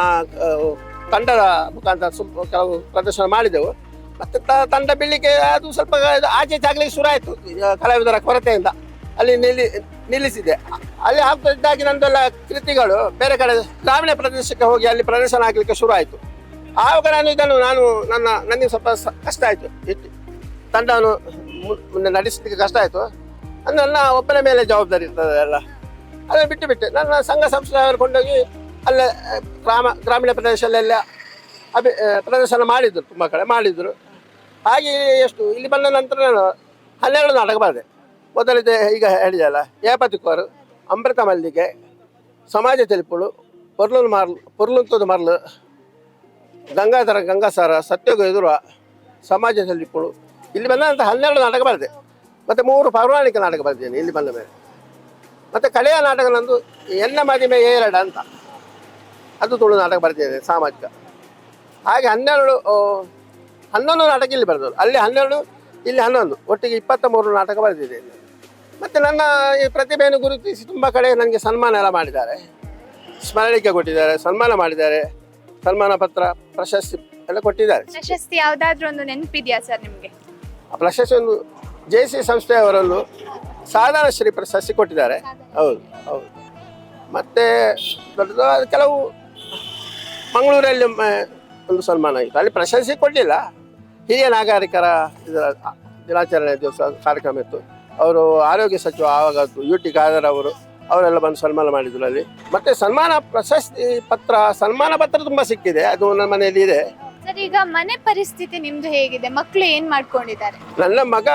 ತಂಡದ ಮುಖಾಂತರ ಕೆಲವು ಪ್ರದರ್ಶನ ಮಾಡಿದೆವು. ಮತ್ತೆ ತಂಡ ಬೀಳಲಿಕ್ಕೆ ಅದು ಸ್ವಲ್ಪ ಆಚೆ ಚಾಗ್ಲಿಕ್ಕೆ ಶುರು ಆಯಿತು ಕಲಾವಿದರ ಕೊರತೆಯಿಂದ. ಅಲ್ಲಿ ನಿಲ್ಲಿ, ನಿಲ್ಲಿಸಿದೆ. ಅಲ್ಲಿ ಆಗ್ತಾ ಇದ್ದಾಗಿ ನಂದೆಲ್ಲ ಕೃತಿಗಳು ಬೇರೆ ಕಡೆ ಗ್ರಾಮೀಣ ಪ್ರದೇಶಕ್ಕೆ ಹೋಗಿ ಅಲ್ಲಿ ಪ್ರದರ್ಶನ ಆಗಲಿಕ್ಕೆ ಶುರು ಆಯಿತು ಆವಾಗ ನಾನು ಇದನ್ನು, ನಾನು ನನ್ನ, ನನಗೆ ಸ್ವಲ್ಪ ಕಷ್ಟ ಆಯಿತು. ತಂಡವನ್ನು ಮು- ಮುಂದೆ ನಡೆಸಲಿಕ್ಕೆ ಕಷ್ಟ ಆಯಿತು. ಅದು ನನ್ನ ಒಬ್ಬನ ಮೇಲೆ ಜವಾಬ್ದಾರಿ ಇರ್ತದೆ ಎಲ್ಲ. ಅದನ್ನು ಬಿಟ್ಟು ಬಿಟ್ಟೆ, ನನ್ನ ಸಂಘ ಸಂಸ್ಥೆಯವರು ಕೊಂಡೋಗಿ ಅಲ್ಲೇ, ಗ್ರಾಮ, ಗ್ರಾಮೀಣ ಪ್ರದೇಶದಲ್ಲೆಲ್ಲ ಅಭಿ ಪ್ರದರ್ಶನ ಮಾಡಿದ್ರು, ತುಂಬ ಕಡೆ ಮಾಡಿದ್ರು. ಹಾಗೆ ಎಷ್ಟು, ಇಲ್ಲಿ ಬಂದ ನಂತರ ನಾನು ಹನ್ನೆರಡು ನಾಟಕ ಬರೆದೆ ಮೊದಲಿದೆ ಈಗ ಹೇಳಿದೆಯಲ್ಲ ಏಪತಿಕೋರು ಅಮೃತ ಮಲ್ಲಿಗೆ, ಸಮಾಜ ತೆಲುಪುಳು ಪೊರ್ಲು ಮಾರ್ಲು, ಪೊರ್ಲುಂತದ ಮರ್ಲು ಗಂಗಾಧರ ಗಂಗಾಸಾರ ಸತ್ಯೋಗ ಎದುರುವ ಸಮಾಜ ಕೊಡು. ಇಲ್ಲಿ ಬಂದಂಥ ಹನ್ನೆರಡು ನಾಟಕ ಬರೆದೆ. ಮತ್ತು ಮೂರು ಪೌರಾಣಿಕ ನಾಟಕ ಬರೆದೇನೆ ಇಲ್ಲಿ ಬಂದ ಮೇಲೆ. ಮತ್ತು ಕಳೆಯ ನಾಟಕ ನಂದು ಎನ್ನ ಮದಿಮೆ ಏರಡ ಅಂತ. ಅದು ತುಳು ನಾಟಕ ಬರೆದಿದ್ದೇನೆ, ಸಾಮಾಜಿಕ. ಹಾಗೆ ಹನ್ನೆರಡು ಹನ್ನೊಂದು ನಾಟಕ ಇಲ್ಲಿ ಬರೆದವರು. ಅಲ್ಲಿ ಹನ್ನೆರಡು, ಇಲ್ಲಿ ಹನ್ನೊಂದು. ಒಟ್ಟಿಗೆ ಇಪ್ಪತ್ತ ಮೂರು ನಾಟಕ ಬರೆದಿದ್ದೇನೆ. ಮತ್ತು ನನ್ನ ಈ ಪ್ರತಿಭೆಯನ್ನು ಗುರುತಿಸಿ ತುಂಬ ಕಡೆ ನನಗೆ ಸನ್ಮಾನ ಎಲ್ಲ ಮಾಡಿದ್ದಾರೆ. ಸ್ಮರಣಿಕೆ ಕೊಟ್ಟಿದ್ದಾರೆ, ಸನ್ಮಾನ ಮಾಡಿದ್ದಾರೆ. ಸನ್ಮಾನ ಪತ್ರ ಪ್ರಶಸ್ತಿ ಎಲ್ಲ ಕೊಟ್ಟಿದ್ದಾರೆ. ಪ್ರಶಸ್ತಿ ಯಾವ್ದಾದ್ರು ಒಂದು ನೆನಪಿದ್ಯಾ ಸರ್ ನಿಮ್ಗೆ? ಆ ಪ್ರಶಸ್ತಿ ಒಂದು ಜೆ ಸಿ ಸಂಸ್ಥೆಯವರನ್ನು ಸಾಧಾರಣ ಶ್ರೀ ಪ್ರಶಸ್ತಿ ಕೊಟ್ಟಿದ್ದಾರೆ. ಹೌದು ಹೌದು. ಮತ್ತೆ ದೊಡ್ಡದಾದ ಕೆಲವು ಮಂಗಳೂರಲ್ಲಿ ಒಮ್ಮೆ ಒಂದು ಸನ್ಮಾನ ಆಗಿತ್ತು. ಅಲ್ಲಿ ಪ್ರಶಸ್ತಿ ಕೊಡಲಿಲ್ಲ. ಹಿರಿಯ ನಾಗರಿಕರ ಇದರ ದಿನಾಚರಣೆ ದಿವಸ ಕಾರ್ಯಕ್ರಮ ಇತ್ತು. ಅವರು ಆರೋಗ್ಯ ಸಚಿವ ಆವಾಗ ಯು ಟಿ ಖಾದರ್ ಅವರು ಅವರೆಲ್ಲ ಬಂದು ಸನ್ಮಾನ ಮಾಡಿದ್ರು ಅಲ್ಲಿ. ಮತ್ತೆ ಸನ್ಮಾನ ಪ್ರಶಸ್ತಿ ಪತ್ರ ಸನ್ಮಾನ ಪತ್ರ ತುಂಬಾ ಸಿಕ್ಕಿದೆ. ಅದು ನನ್ನ ಮನೆಯಲ್ಲಿ ಇದೆ. ಸರ್ ಈಗ ಮನೆ ಪರಿಸ್ಥಿತಿ ನಿಮ್ದು ಹೇಗಿದೆ? ಮಕ್ಕಳು ಏನ್ ಮಾಡ್ಕೊಂಡಿದ್ದಾರೆ? ನನ್ನ ಮಗ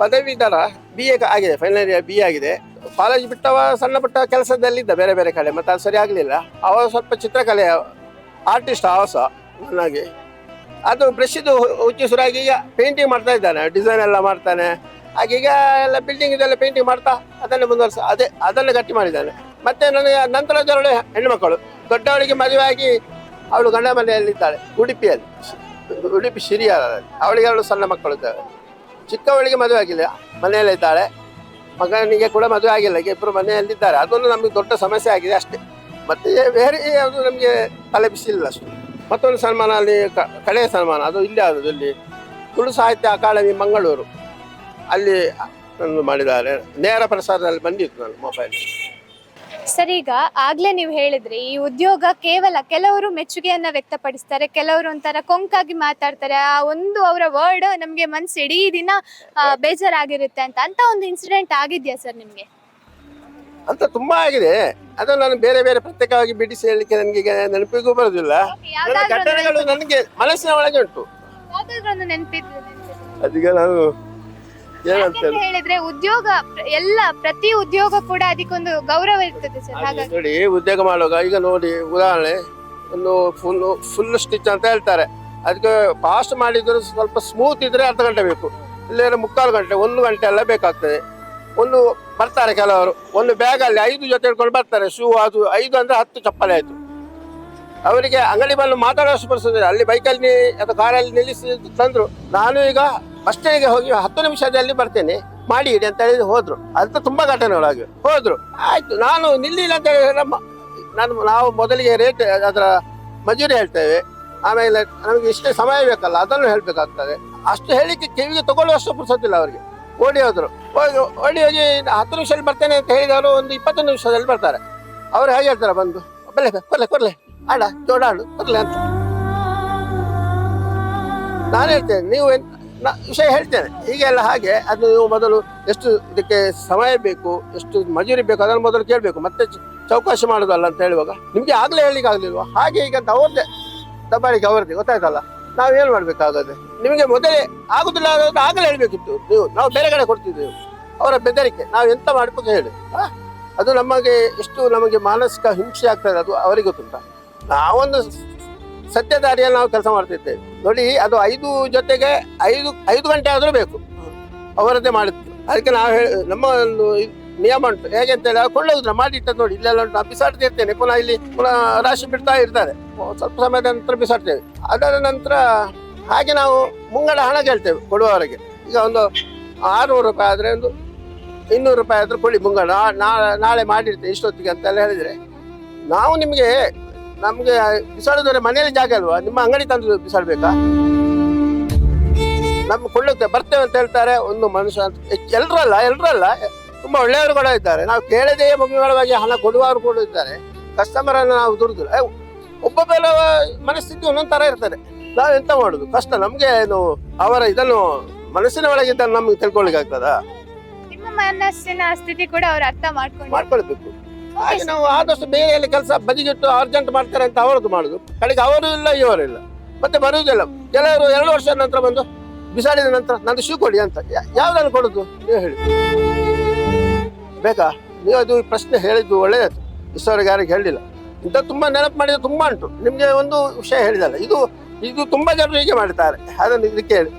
ಪದವೀಧರ ಬಿ ಎ ಆಗಿದೆ ಫೈನಲ್ ಇಯರ್ ಬಿ ಎ ಆಗಿದೆ. ಕಾಲೇಜ್ ಬಿಟ್ಟವ ಸಣ್ಣ ಪುಟ್ಟ ಕೆಲಸದಲ್ಲಿದ್ದ ಬೇರೆ ಬೇರೆ ಕಡೆ ಮತ್ತೆ ಅದು ಸರಿ ಆಗಲಿಲ್ಲ. ಅವ ಸ್ವಲ್ಪ ಚಿತ್ರಕಲೆ ಆರ್ಟಿಸ್ಟ್ ಅವಸ ನನಗೆ ಅದು ಬ್ರಷ್ದು ಹುಚ್ಚು ಸುರಾಗಿ ಈಗ ಪೇಂಟಿಂಗ್ ಮಾಡ್ತಾ ಇದ್ದಾನೆ ಡಿಸೈನ್ ಎಲ್ಲ ಮಾಡ್ತಾನೆ. ಹಾಗೆ ಈಗ ಎಲ್ಲ ಬಿಲ್ಡಿಂಗ್ ಇದೆಲ್ಲ ಪೇಂಟಿಂಗ್ ಮಾಡ್ತಾ ಅದನ್ನೇ ಮುಂದುವರ್ಸ ಅದೇ ಅದನ್ನೇ ಗಟ್ಟಿ ಮಾಡಿದ್ದಾನೆ. ಮತ್ತೆ ನನಗೆ ನಂತರದವಳು ಹೆಣ್ಣುಮಕ್ಕಳು. ದೊಡ್ಡವಳಿಗೆ ಮದುವೆ ಆಗಿ ಅವಳು ಗಂಡ ಮನೆಯಲ್ಲಿದ್ದಾಳೆ. ಉಡುಪಿಯಲ್ಲಿ. ಉಡುಪಿ ಶಿರಿಯಾರಲ್ಲಿ ಅವಳಿಗೆ ಅವಳು ಸಣ್ಣ ಮಕ್ಕಳು ಇದ್ದಾವೆ ಚಿಕ್ಕವಳಿಗೆ ಮದುವೆ ಆಗಿಲ್ಲ ಮನೆಯಲ್ಲೇ ಇದ್ದಾಳೆ. ಮಗನಿಗೆ ಕೂಡ ಮದುವೆ ಆಗಿಲ್ಲ. ಇಬ್ಬರು ಮನೆಯಲ್ಲಿದ್ದಾರೆ. ಅದೊಂದು ನಮಗೆ ದೊಡ್ಡ ಸಮಸ್ಯೆ ಆಗಿದೆ ಅಷ್ಟೇ. ಮತ್ತೆ ಬೇರೆ ಅದು ನಮಗೆ ತಲೆ ಬಿಸಿಲ್ಲ ಅಷ್ಟು. ಮತ್ತೊಂದು ಸನ್ಮಾನ ಅಲ್ಲಿ ಕಡೆಯ ಸನ್ಮಾನ. ಅದು ಇಲ್ಲಿ ಆದದ್ದು ಇಲ್ಲಿ ತುಳು ಸಾಹಿತ್ಯ ಅಕಾಡೆಮಿ, ಮಂಗಳೂರು. ಅಲ್ಲಿ ಒಂದು ಮಾಡಿದ್ದಾರೆ. ನೇರ ಪ್ರಸಾರದಲ್ಲಿ ಬಂದಿತ್ತು ನಾನು ಮೊಬೈಲ್ ಸರ್ ಈಗ ಆಗ್ಲೇ ನೀವು ಹೇಳಿದ್ರಿ ಈ ಉದ್ಯೋಗ ಕೇವಲ ಕೆಲವರು ಮೆಚ್ಚುಗೆಯನ್ನ ವ್ಯಕ್ತಪಡಿಸ್ತಾರೆ ಕೆಲವರು ಒಂಥರ ಕೊಂಕಾಗಿ ಮಾತಾಡ್ತಾರೆ ಆ ಒಂದು ಅವರ ವರ್ಡ್ ನಮ್ಗೆ ಮನ್ಸು ಇಡೀ ದಿನ ಆ, ಬೇಜಾರಾಗಿರುತ್ತೆ ಅಂತ ಅಂತ ಒಂದು ಇನ್ಸಿಡೆಂಟ್ ಆಗಿದ್ಯಾ ಸರ್ ನಿಮ್ಗೆ? ಅಂತ ತುಂಬಾ ಆಗಿದೆ. ಅದು ನಾನು ಬೇರೆ ಬೇರೆ ಪ್ರತ್ಯೇಕವಾಗಿ ಬಿಡಿಸಿ ಹೇಳಲಿಕ್ಕೆ ನನಗೆ ಈಗ ನೆನಪಿಗೂ ಬರೋದಿಲ್ಲ. ನನ್ನ ಯಾವ್ದಾದ್ರು ಘಟನೆಗಳು ನನಗೆ ಮನಸ್ಸಿನ ಒಳಗೆ ಉಂಟು. ಯಾವ್ದಾದ್ರು ಒಂದು ನೆನ್ಪಿದ್ರೆ ನೆನ್ಪಿದ್ರೆ. ಅದೀಗ ನಾನು ಏನಂತ ಹೇಳಿದ್ರೆ ಉದ್ಯೋಗ ಎಲ್ಲ ಪ್ರತಿ ಉದ್ಯೋಗ ಕೂಡ ಅದಕ್ಕೊಂದು ಗೌರವ ಇರ್ತದೆ ಸರ್ ಹಾಗಾಗಿ. ನೋಡಿ ಉದ್ಯೋಗ ಮಾಡುವಾಗ ಈಗ ನೋಡಿ ಉದಾಹರಣೆ ಒಂದು ಫುಲ್ ಫುಲ್ ಸ್ಟಿಚ್ ಅಂತ ಹೇಳ್ತಾರೆ. ಅದಕ್ಕೆ ಫಾಸ್ಟ್ ಮಾಡಿದ್ರು ಸ್ವಲ್ಪ ಸ್ಮೂತ್ ಇದ್ರೆ ಅರ್ಧ ಗಂಟೆ ಬೇಕು. ಇಲ್ಲಾಂದ್ರೆ ಮುಕ್ಕಾಲು ಗಂಟೆ ಒಂದು ಗಂಟೆ ಎಲ್ಲ ಬೇಕಾಗ್ತದೆ. ಒಂದು ಬರ್ತಾರೆ ಕೆಲವರು ಒಂದು ಬ್ಯಾಗ್ ಅಲ್ಲಿ ಐದು ಜೊತೆ ಹಿಡ್ಕೊಂಡು ಬರ್ತಾರೆ. ಶೂ ಅದು ಐದು ಅಂದ್ರೆ ಹತ್ತು ಚಪ್ಪಲಿ ಆಯ್ತು. ಅವರಿಗೆ ಅಂಗಡಿ ಬಂದು ಮಾತಾಡೋಷ್ಟು ಪರಿಸ್ಥಿತಿ ಅಲ್ಲಿ ಬೈಕಲ್ಲಿ ಅಥವಾ ಕಾರಲ್ಲಿ ನಿಲ್ಲಿಸಿ ತಂದ್ರು. ನಾನು ಈಗ ಬಸ್ ಸ್ಟ್ಯಾಂಡ್ಗೆ ಹೋಗಿ ಹತ್ತು ನಿಮಿಷದಲ್ಲಿ ಬರ್ತೇನೆ. ಮಾಡಿ ಇಡಿ ಅಂತ ಹೇಳಿದ್ರು ಹೋದ್ರು. ಅಂತ ತುಂಬಾ ಘಟನೆಗಳಾಗಿವೆ ಹೋದ್ರು. ಆಯ್ತು, ನಾನು ನಿಲ್ಲಿಲ್ಲ ಅಂತ ಹೇಳಿ ನಮ್ಮ ನಾನು ನಾವು ಮೊದಲಿಗೆ ರೇಟ್ ಅದರ ಮಜೂರಿ ಹೇಳ್ತೇವೆ. ಆಮೇಲೆ ನಮಗೆ ಇಷ್ಟೇ ಸಮಯ ಬೇಕಲ್ಲ, ಅದನ್ನು ಹೇಳ್ಬೇಕಾಗ್ತದೆ. ಅಷ್ಟು ಹೇಳಿಕ್ಕೆ ಕಿವಿಗೆ ತಗೊಳ್ಳುವಷ್ಟು ಪುರ್ಸೊತ್ತಿಲ್ಲ ಅವರಿಗೆ. ಓಡಿ ಹೋದ್ರು. ಓಡಿ ಹೋಗಿ ಹತ್ತು ನಿಮಿಷದಲ್ಲಿ ಬರ್ತೇನೆ ಅಂತ ಹೇಳಿದವರು ಒಂದು ಇಪ್ಪತ್ತು ನಿಮಿಷದಲ್ಲಿ ಬರ್ತಾರೆ. ಅವ್ರು ಹೇಗೆ ಹೇಳ್ತಾರೆ ಬಂದು? ಬಲ್ಲೆ ಕೊರ್ಲೆ ಕೊರ್ಲೆ ಆಡ ಜೋಡಾಡು ಕೊರ್ಲೆ ಅಂತ. ನಾನು ಹೇಳ್ತೇನೆ, ನೀವು ನಾ ವಿಷಯ ಹೇಳ್ತೇನೆ. ಈಗೆಲ್ಲ ಹಾಗೆ ಅದು ನೀವು ಮೊದಲು ಎಷ್ಟು ಇದಕ್ಕೆ ಸಮಯ ಬೇಕು, ಎಷ್ಟು ಮಜೂರಿ ಬೇಕು, ಅದನ್ನು ಮೊದಲು ಕೇಳಬೇಕು. ಮತ್ತೆ ಚೌಕಾಶಿ ಮಾಡೋದಲ್ಲ ಅಂತ ಹೇಳುವಾಗ ನಿಮಗೆ ಆಗಲೇ ಹೇಳಲಿಕ್ಕೆ ಆಗಲಿಲ್ವ? ಹಾಗೆ ಈಗ ಅಂತ ಅವ್ರದ್ದೇ, ದಬ್ಬಾಳಿಕೆ ಅವ್ರದ್ದೇ, ಗೊತ್ತಾಯ್ತಲ್ಲ? ನಾವೇನು ಮಾಡಬೇಕಾಗದೆ ನಿಮಗೆ ಮೊದಲೇ ಆಗುದಿಲ್ಲ ಅನ್ನೋದು ಆಗಲೇ ಹೇಳಬೇಕಿತ್ತು. ನೀವು, ನಾವು ಬೇರೆ ಕಡೆ ಕೊಡ್ತಿದ್ದೆವು. ಅವರ ಬೆದರಿಕೆ. ನಾವು ಎಂತ ಮಾಡಬೇಕು ಹೇಳಿ? ಅದು ನಮಗೆ ಎಷ್ಟು ನಮಗೆ ಮಾನಸಿಕ ಹಿಂಸೆ ಆಗ್ತದೆ ಅದು ಅವರಿಗೆ ಗೊತ್ತುಂಟ? ನಾವೊಂದು ಸತ್ಯ ದಾರಿಯಲ್ಲಿ ನಾವು ಕೆಲಸ ಮಾಡ್ತಿದ್ದೇವೆ. ನೋಡಿ, ಅದು ಐದು ಜೊತೆಗೆ ಐದು ಐದು ಗಂಟೆ ಆದರೂ ಬೇಕು. ಅವರದ್ದೇ ಮಾಡಿದ್ದು. ಅದಕ್ಕೆ ನಾವು ಹೇಳಿ ನಮ್ಮ ಒಂದು ನಿಯಮ ಉಂಟು. ಹೇಗೆ ಅಂತ ಹೇಳಿ ಮಾಡಿ ಮಾಡಿಟ್ಟದ್ದು ನೋಡಿ, ಇಲ್ಲೆಲ್ಲ ಉಂಟು. ಬಿಸಾಡ್ತಿರ್ತೇನೆ ಪುನಃ ಇಲ್ಲಿ, ಪುನಃ ರಾಶಿ ಬಿಡ್ತಾ ಇರ್ತಾರೆ. ಸ್ವಲ್ಪ ಸಮಯದ ನಂತರ ಬಿಸಾಡ್ತೇವೆ. ಅದರ ನಂತರ ಹಾಗೆ ನಾವು ಮುಂಗಡ ಹಣ ಕೇಳ್ತೇವೆ ಕೊಡುವವರಿಗೆ. ಈಗ ಒಂದು ಆರುನೂರು ರೂಪಾಯಿ ಆದರೆ ಒಂದು ಇನ್ನೂರು ರೂಪಾಯಿ ಆದರೂ ಕೊಡಿ ಮುಂಗಡ. ನಾಳೆ ಮಾಡಿರ್ತೇವೆ ಇಷ್ಟೊತ್ತಿಗೆ ಅಂತೆಲ್ಲ ಹೇಳಿದರೆ, ನಾವು ನಿಮಗೆ ನಮ್ಗೆ ಬಿಸಾಡಿದ್ರೆ ಮನೆಯಲ್ಲಿ ಜಾಗ ಅಲ್ವಾ? ನಿಮ್ಮ ಅಂಗಡಿ ತಂದು ಬಿಸಾಡ್ಬೇಕಾ? ನಮ್ಗೆ ಕೊಳ್ಳುತ್ತೆ ಬರ್ತೇವೆ ಅಂತ ಹೇಳ್ತಾರೆ ಒಂದು ಮನುಷ್ಯ ಅಂತ. ಎಲ್ಲರಲ್ಲ ಎಲ್ಲರಲ್ಲ ತುಂಬಾ ಒಳ್ಳೆಯವರು ಕೂಡ ಇದ್ದಾರೆ. ನಾವು ಕೇಳದೆ ಮುಗಿಗಳವಾಗಿ ಹಣ ಕೊಡುವವರು ಕೂಡ ಇದ್ದಾರೆ. ಕಸ್ಟಮರ್ ಅನ್ನು ನಾವು ದುಡಿದು ಒಬ್ಬೊಬ್ಬರ ಮನಸ್ಥಿತಿ ಒಂದೊಂದು ತರ ಇರ್ತದೆ. ನಾವು ಎಂತ ಮಾಡುದು? ಕಷ್ಟ ನಮ್ಗೆ ಏನು ಅವರ ಇದನ್ನು ಮನಸ್ಸಿನ ಒಳಗಿದ್ದ ನಮ್ಗೆ ತಿಳ್ಕೊಳ್ಳಿಕ್ಕೆ ಆಗ್ತದ? ನಿಮ್ಮ ಮನಸ್ಸಿನ ಸ್ಥಿತಿ ಕೂಡ ಅವ್ರು ಅರ್ಥ ಮಾಡ್ಕೊಂಡು ಮಾಡ್ಕೊಳ್ಬೇಕು. ಹಾಗೆ ನಾವು ಆದಷ್ಟು ಬೇರೆ ಎಲ್ಲ ಕೆಲಸ ಬದಿಗಿಟ್ಟು ಅರ್ಜೆಂಟ್ ಮಾಡ್ತಾರೆ ಅಂತ ಅವರದ್ದು ಮಾಡುದು. ಕಡೆಗೆ ಅವರು ಇಲ್ಲ ಇವರು ಇಲ್ಲ. ಮತ್ತೆ ಬರುವುದಿಲ್ಲ. ಕೆಲವರು ಎರಡು ವರ್ಷದ ನಂತರ ಬಂದು ಬಿಸಾಡಿದ ನಂತರ ನಂದು ಶೂ ಕೊಡಿ ಅಂತ. ಯಾ- ಯಾವ್ದನ್ನು ಕೊಡುದು? ನೀವು ಹೇಳಿ. ಬೇಕಾ? ನೀವು ಅದು ಪ್ರಶ್ನೆ ಹೇಳಿದ್ದು ಒಳ್ಳೆಯದು. ಇಷ್ಟವರೆಗೆ ಯಾರಿಗೆ ಹೇಳಿಲ್ಲ. ಇಂಥ ತುಂಬಾ ನೆನಪು ಮಾಡಿದ್ರೆ ತುಂಬ ಉಂಟು. ನಿಮಗೆ ಒಂದು ವಿಷಯ ಹೇಳಿದಲ್ಲ. ಇದು ಇದು ತುಂಬಾ ಜನರು ಹೀಗೆ ಮಾಡ್ತಾರೆ. ಅದನ್ನು ಇದಕ್ಕೆ ಹೇಳಿ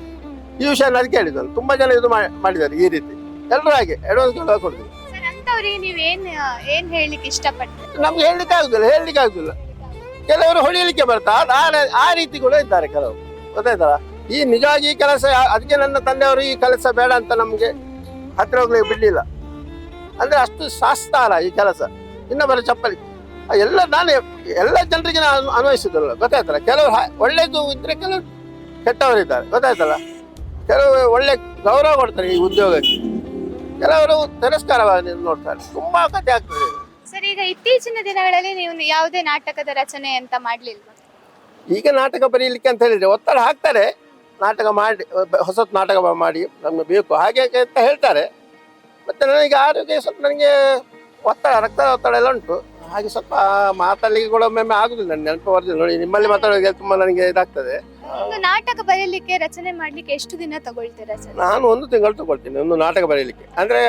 ಈ ವಿಷಯ ಅದಕ್ಕೆ ಹೇಳಿದ್ದು ತುಂಬಾ ಜನ ಇದು ಮಾಡಿದ್ದಾರೆ ಈ ರೀತಿ. ಎಲ್ಲರೂ ಹಾಗೆ. ಅಡ್ವಾನ್ಸ್ ಕೊಡ್ತೀವಿ ಸರ್ ಅಂತವ್ರಿಗೆ ನೀವ್ ಏನ್ ಏನ್ ಹೇಳ್ಲಿಕ್ಕೆ ಇಷ್ಟಪಟ್ಟು ನಮ್ಗೆ ಹೇಳಲಿಕ್ಕೆ ಆಗುದಿಲ್ಲ ಹೇಳಲಿಕ್ಕೆ ಆಗುದಿಲ್ಲ. ಕೆಲವರು ಹೊಡಿಲಿಕ್ಕೆ ಬರ್ತಾರೆ ಆ ಆ ರೀತಿ ಕೂಡ ಇದ್ದಾರೆ ಕೆಲವರು. ಗೊತ್ತಾಯ್ತಲ್ಲ ಈ ನಿಜವಾಗಿ ಈ ಕೆಲಸ, ಅದಕ್ಕೆ ನನ್ನ ತಂದೆಯವರು ಈ ಕೆಲಸ ಬೇಡ ಅಂತ ನಮ್ಗೆ ಹತ್ರ ಹೋಗ್ಲಿಕ್ಕೆ ಬಿಡ್ಲಿಲ್ಲ. ಅಂದ್ರೆ ಅಷ್ಟು ಶಾಸ್ತಾರ ಈ ಕೆಲಸ. ಇನ್ನೊಬ್ಬರ ಚಪ್ಪಲಿ. ಎಲ್ಲ ನಾನು, ಎಲ್ಲ ಜನರಿಗೆ ನಾನು ಅನ್ವಯಿಸಿದ್ರಲ್ಲ ಗೊತ್ತಾಯ್ತಲ್ಲ ಕೆಲವರು ಒಳ್ಳೇದು ಇದ್ರೆ ಕೆಲವರು ಕೆಟ್ಟವರಿದ್ದಾರೆ. ಗೊತ್ತಾಯ್ತಲ್ಲ ಕೆಲವು ಒಳ್ಳೆ ಗೌರವ ಕೊಡ್ತಾರೆ ಈ ಉದ್ಯೋಗಕ್ಕೆ. ಕೆಲವರು ತಿರಸ್ಕಾರವಾಗಿ ನೋಡ್ತಾರೆ. ತುಂಬಾ ಕತೆ ಆಗ್ತದೆ. ಸರ್ ಈಗ ಇತ್ತೀಚಿನ ದಿನಗಳಲ್ಲಿ ನೀವು ಯಾವುದೇ ನಾಟಕದ ರಚನೆ ಅಂತ ಮಾಡ್ಲಿಲ್ಲ ಈಗ ನಾಟಕ ಬರೀಲಿಕ್ಕೆ ಅಂತ ಹೇಳಿದ್ರೆ ಒತ್ತಡ ಹಾಕ್ತಾರೆ. ನಾಟಕ ಮಾಡಿ ಹೊಸತ್ ನಾಟಕ ಮಾಡಿ ನಮ್ಗೆ ಬೇಕು. ಹಾಗೆ ಅಂತ ಹೇಳ್ತಾರೆ. ಮತ್ತೆ ನನಗೆ ಆರೋಗ್ಯ ಸ್ವಲ್ಪ ನನಗೆ ಒತ್ತಡ ರಕ್ತದ ಒತ್ತಡ ಎಲ್ಲ ಉಂಟು. ಹಾಗೆ ಸ್ವಲ್ಪ ಮಾತಾಡ್ಲಿಕ್ಕೆ ಕೂಡ ಒಮ್ಮೊಮ್ಮೆ ಆಗುದಿಲ್ಲ. ನೆನಪು ಬರ್ತದೆ ನೋಡಿ ನಿಮ್ಮಲ್ಲಿ ಮಾತಾಡೋಕೆ ತುಂಬಾ ನನಗೆ ಇದಾಗ್ತದೆ. ಒಂದು ನಾಟಕ ಬರೆಯಲಿಕ್ಕೆ ರಚನೆ ಮಾಡ್ಲಿಕ್ಕೆ ಎಷ್ಟು ದಿನ ತಗೊಳ್ತೀರಾ ಸರ್? ನಾನು ಒಂದು ತಿಂಗಳು ತಗೊಳ್ತೀನಿ ಒಂದು ನಾಟಕ ಬರೆಯಲಿಕ್ಕೆ ಅಂದ್ರೆ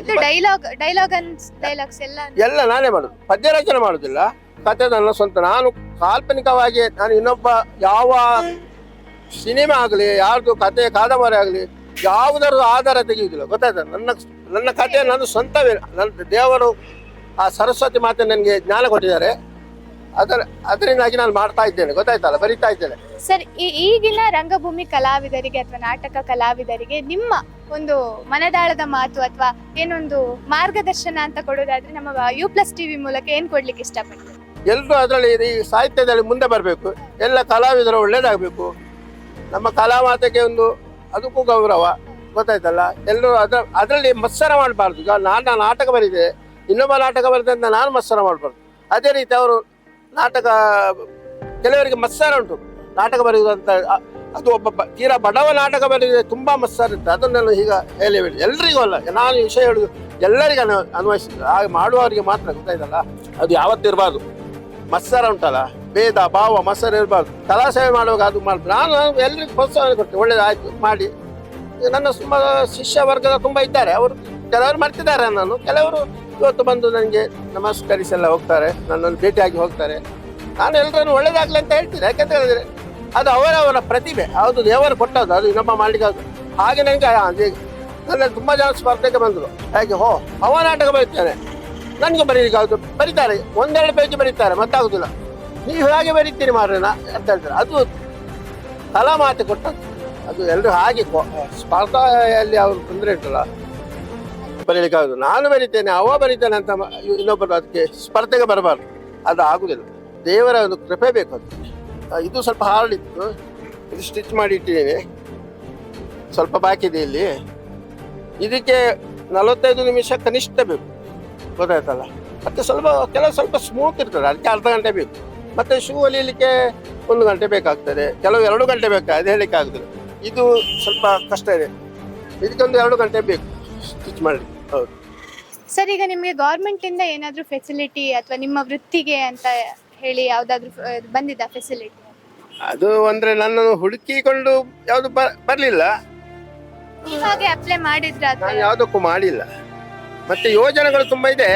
ಇದು ಡೈಲಾಗ್ ಡೈಲಾಗ್ ಅನ್ಸ್ ಡೈಲಾಗ್ಸ್ ಎಲ್ಲ ಎಲ್ಲ ನಾನೇ ಮಾಡುದು. ಪದ್ಯ ರಚನೆ ಮಾಡುದಿಲ್ಲ. ಕತೆ ನನ್ನ ಸ್ವಂತ. ನಾನು ಕಾಲ್ಪನಿಕವಾಗಿ ನಾನು ಇನ್ನೊಬ್ಬ ಯಾವ ಸಿನಿಮಾ ಆಗಲಿ ಯಾರ್ದು ಕತೆ ಕಾದಂಬರಿ ಆಗಲಿ ಯಾವುದರ ಆಧಾರ ತೆಗೆಯುವುದಿಲ್ಲ. ಗೊತ್ತಾಯ್ತಾ? ನನ್ನ ನನ್ನ ಕತೆ ನನ್ನ ಸ್ವಂತವೇ ನನ್ನ ದೇವರು ಆ ಸರಸ್ವತಿ ಮಾತೆ ನನಗೆ ಜ್ಞಾನ ಕೊಟ್ಟಿದ್ದಾರೆ. ಅದರ ಅದರಿಂದಾಗಿ ನಾನು ಮಾಡ್ತಾ ಇದ್ದೇನೆ. ಗೊತ್ತಾಯ್ತಲ್ಲ? ಬರಿತಾ ಇದ್ದೇನೆ. ಸರ್ ಈ- ಈಗಿನ ರಂಗಭೂಮಿ ಕಲಾವಿದರಿಗೆ ಅಥವಾ ನಾಟಕ ಕಲಾವಿದರಿಗೆ ನಿಮ್ಮ ಒಂದು ಮನದಾಳದ ಮಾತು ಅಥವಾ ಏನೊಂದು ಮಾರ್ಗದರ್ಶನ ಅಂತ ಕೊಡೋದಾದ್ರೆ ನಮ್ಮ ಯು ಪ್ಲಸ್ ಟಿವಿ ಮೂಲಕ ಏನ್ ಕೊಡ್ಲಿಕ್ಕೆ ಇಷ್ಟಪಡ್ತೀವಿ ಎಲ್ಲರೂ ಅದರಲ್ಲಿ ಈ ಸಾಹಿತ್ಯದಲ್ಲಿ ಮುಂದೆ ಬರಬೇಕು. ಎಲ್ಲ ಕಲಾವಿದರು ಒಳ್ಳೇದಾಗಬೇಕು. ನಮ್ಮ ಕಲಾ ಮಾತೆಗೆ ಒಂದು ಅದಕ್ಕೂ ಗೌರವ. ಗೊತ್ತಾಯ್ತಲ್ಲ? ಎಲ್ಲರೂ ಅದ್ರ ಅದರಲ್ಲಿ ಮತ್ಸರ ಮಾಡಬಾರ್ದು. ಈಗ ನಾನು ನಾಟಕ ಬರೀದೆ. ಇನ್ನೊಬ್ಬ ನಾಟಕ ಬರುತ್ತೆ ನಾನು ಮತ್ಸರ ಮಾಡಬಾರ್ದು. ಅದೇ ರೀತಿ ಅವರು ನಾಟಕ, ಕೆಲವರಿಗೆ ಮತ್ಸರ ಉಂಟು. ನಾಟಕ ಬರೆಯುವುದಂತ ಅದು ಒಬ್ಬ ತೀರಾ ಬಡವ ನಾಟಕ ಬರೆಯುವುದು ತುಂಬಾ ಮತ್ಸರ ಇತ್ತು ಅದನ್ನೆಲ್ಲ ಈಗ ಹೇಳಿ ಎಲ್ರಿಗೂ ಅಲ್ಲ, ನಾನು ವಿಷಯ ಹೇಳುದು ಎಲ್ಲರಿಗೂ ಅನು, ಅನ್ವಯಿಸಿದ್ರು, ಹಾಗೆ ಮಾಡುವವರಿಗೆ ಮಾತ್ರ ಗೊತ್ತಾಯ್ತಲ್ಲ? ಅದು ಯಾವತ್ತಿರಬಾರ್ದು ಮತ್ಸರ ಉಂಟಲ್ಲ? ಭೇದ, ಭಾವ, ಮತ್ಸರ ಇರಬಾರ್ದು. ಕಲಾ ಸೇವೆ ಮಾಡುವಾಗ ಅದು ಮಾಡಿ ನಾನು ಎಲ್ರಿಗೂ ಪ್ರೋತ್ಸಾಹ ಕೊಡ್ತೇನೆ. ಒಳ್ಳೇದಾಯ್ತು, ಮಾಡಿ. ನನ್ನ ತುಂಬ ಶಿಷ್ಯ ವರ್ಗದ ತುಂಬ ಇದ್ದಾರೆ. ಅವರು ಕೆಲವರು ಮಾಡ್ತಿದ್ದಾರೆ ನಾನು ಕೆಲವರು ಇವತ್ತು ಬಂದು ನನಗೆ ನಮಸ್ಕರಿಸೆಲ್ಲ ಹೋಗ್ತಾರೆ, ನನ್ನನ್ನು ಭೇಟಿಯಾಗಿ ಹೋಗ್ತಾರೆ. ನಾನು ಎಲ್ಲರನ್ನು ಒಳ್ಳೇದಾಗಲಿ ಅಂತ ಹೇಳ್ತೀನಿ, ಯಾಕಂತ ಹೇಳಿದ್ರೆ ಅದು ಅವರವರ ಪ್ರತಿಭೆ ಅದು ದೇವರು ಕೊಟ್ಟದ್ದು, ಅದು ಇನ್ನೊಬ್ಬ ಮಾಡಲಿಕ್ಕೆ ಅದು ಹಾಗೆ ನನಗೆ ನನ್ನ ತುಂಬ ಜನ ಸ್ಪರ್ಧೆಗೆ ಬಂದರು. ಹಾಗೆ, ಹೋ ಅವ ನಾಟಕ ಬರೀತಾನೆ. ನನಗೆ ಬರೀಲಿಕ್ಕೆ ಬರೀತಾರೆ, ಒಂದೆರಡು ಪೇಜ್ ಬರೀತಾರೆ, ಮತ್ತಾಗುದಿಲ್ಲ. ನೀವು ಹಾಗೆ ಬರೀತೀರಿ ಮಾರ್ರೇನ ಅಂತ ಹೇಳ್ತಾರೆ. ಅದು ತಲಾ ಮಾತು ಕೊಟ್ಟದ್ದು. ಅದು ಎಲ್ಲರೂ ಹಾಗೆ ಸ್ಪರ್ಧೆಯಲ್ಲಿ ಅವರು ತೊಂದರೆ ಉಂಟಲ್ಲ ಬರೀಲಿಕ್ಕೆ ಆಗುದು ನಾನು ಬರೀತೇನೆ ಅವ ಬರೀತಾನೆ ಅಂತ ಇನ್ನೊಬ್ಬರು ಅದಕ್ಕೆ ಸ್ಪರ್ಧೆಗೆ ಬರಬಾರ್ದು. ಅದು ಆಗುದಿಲ್ಲ. ದೇವರ ಒಂದು ಕೃಪೆ ಬೇಕು ಅದು. ಇದು ಸ್ವಲ್ಪ ಹಾರ್ಡ್ ಇತ್ತು ಇದು ಸ್ಟಿಚ್ ಮಾಡಿ ಇಟ್ಟಿದ್ದೇನೆ. ಸ್ವಲ್ಪ ಬಾಕಿ ಇದೆ ಇಲ್ಲಿ. ಇದಕ್ಕೆ ನಲವತ್ತೈದು ನಿಮಿಷ ಕನಿಷ್ಠ ಬೇಕು. ಗೊತ್ತಾಯ್ತಲ್ಲ? ಮತ್ತೆ ಸ್ವಲ್ಪ, ಕೆಲವು ಸ್ವಲ್ಪ ಸ್ಮೂತ್ ಇರ್ತದೆ. ಅದಕ್ಕೆ ಅರ್ಧ ಗಂಟೆ ಬೇಕು. ಮತ್ತೆ ಶೂ ಹೊಲಿಯಲಿಕ್ಕೆ ಒಂದು ಗಂಟೆ ಬೇಕಾಗ್ತದೆ. ಕೆಲವು ಎರಡು ಗಂಟೆ ಬೇಕಾಗ್ತದೆ ಹೇಳಲಿಕ್ಕೆ ಆಗ್ತದೆ ಇದು ಸ್ವಲ್ಪ ಕಷ್ಟ ಇದೆ. ಇದಕ್ಕೊಂದು ಎರಡು ಗಂಟೆ ಬೇಕು. ಸ್ಟಿಚ್ ಮಾಡಲಿಕ್ಕೆ. ಹೌದು. ಸರ್ ಈಗ ನಿಮಗೆ ಗೌರ್ಮೆಂಟ್ ಇಂದ ಏನಾದರೂ ಫೆಸಿಲಿಟಿ ಅಥವಾ ನಿಮ್ಮ ವೃತ್ತಿಗೆ ಅಂತ ಹೇಳಿ ಯಾವ್ದಾದ್ರು ಬಂದಿದ್ದ ಫೆಸಿಲಿಟಿ ಅದು ಅಂದ್ರೆ ನನ್ನನ್ನು ಹುಡುಕಿಕೊಂಡು ಯಾವುದು ಬರಲಿಲ್ಲ. ಹಾಗೆ ಅಪ್ಲೈ ಮಾಡಿದ್ರ ಅಥವಾ? ನಾನು ಯಾವುದಕ್ಕೂ ಮಾಡಿಲ್ಲ. ಮತ್ತೆ ಯೋಜನೆಗಳು ತುಂಬಾ ಇದೆ.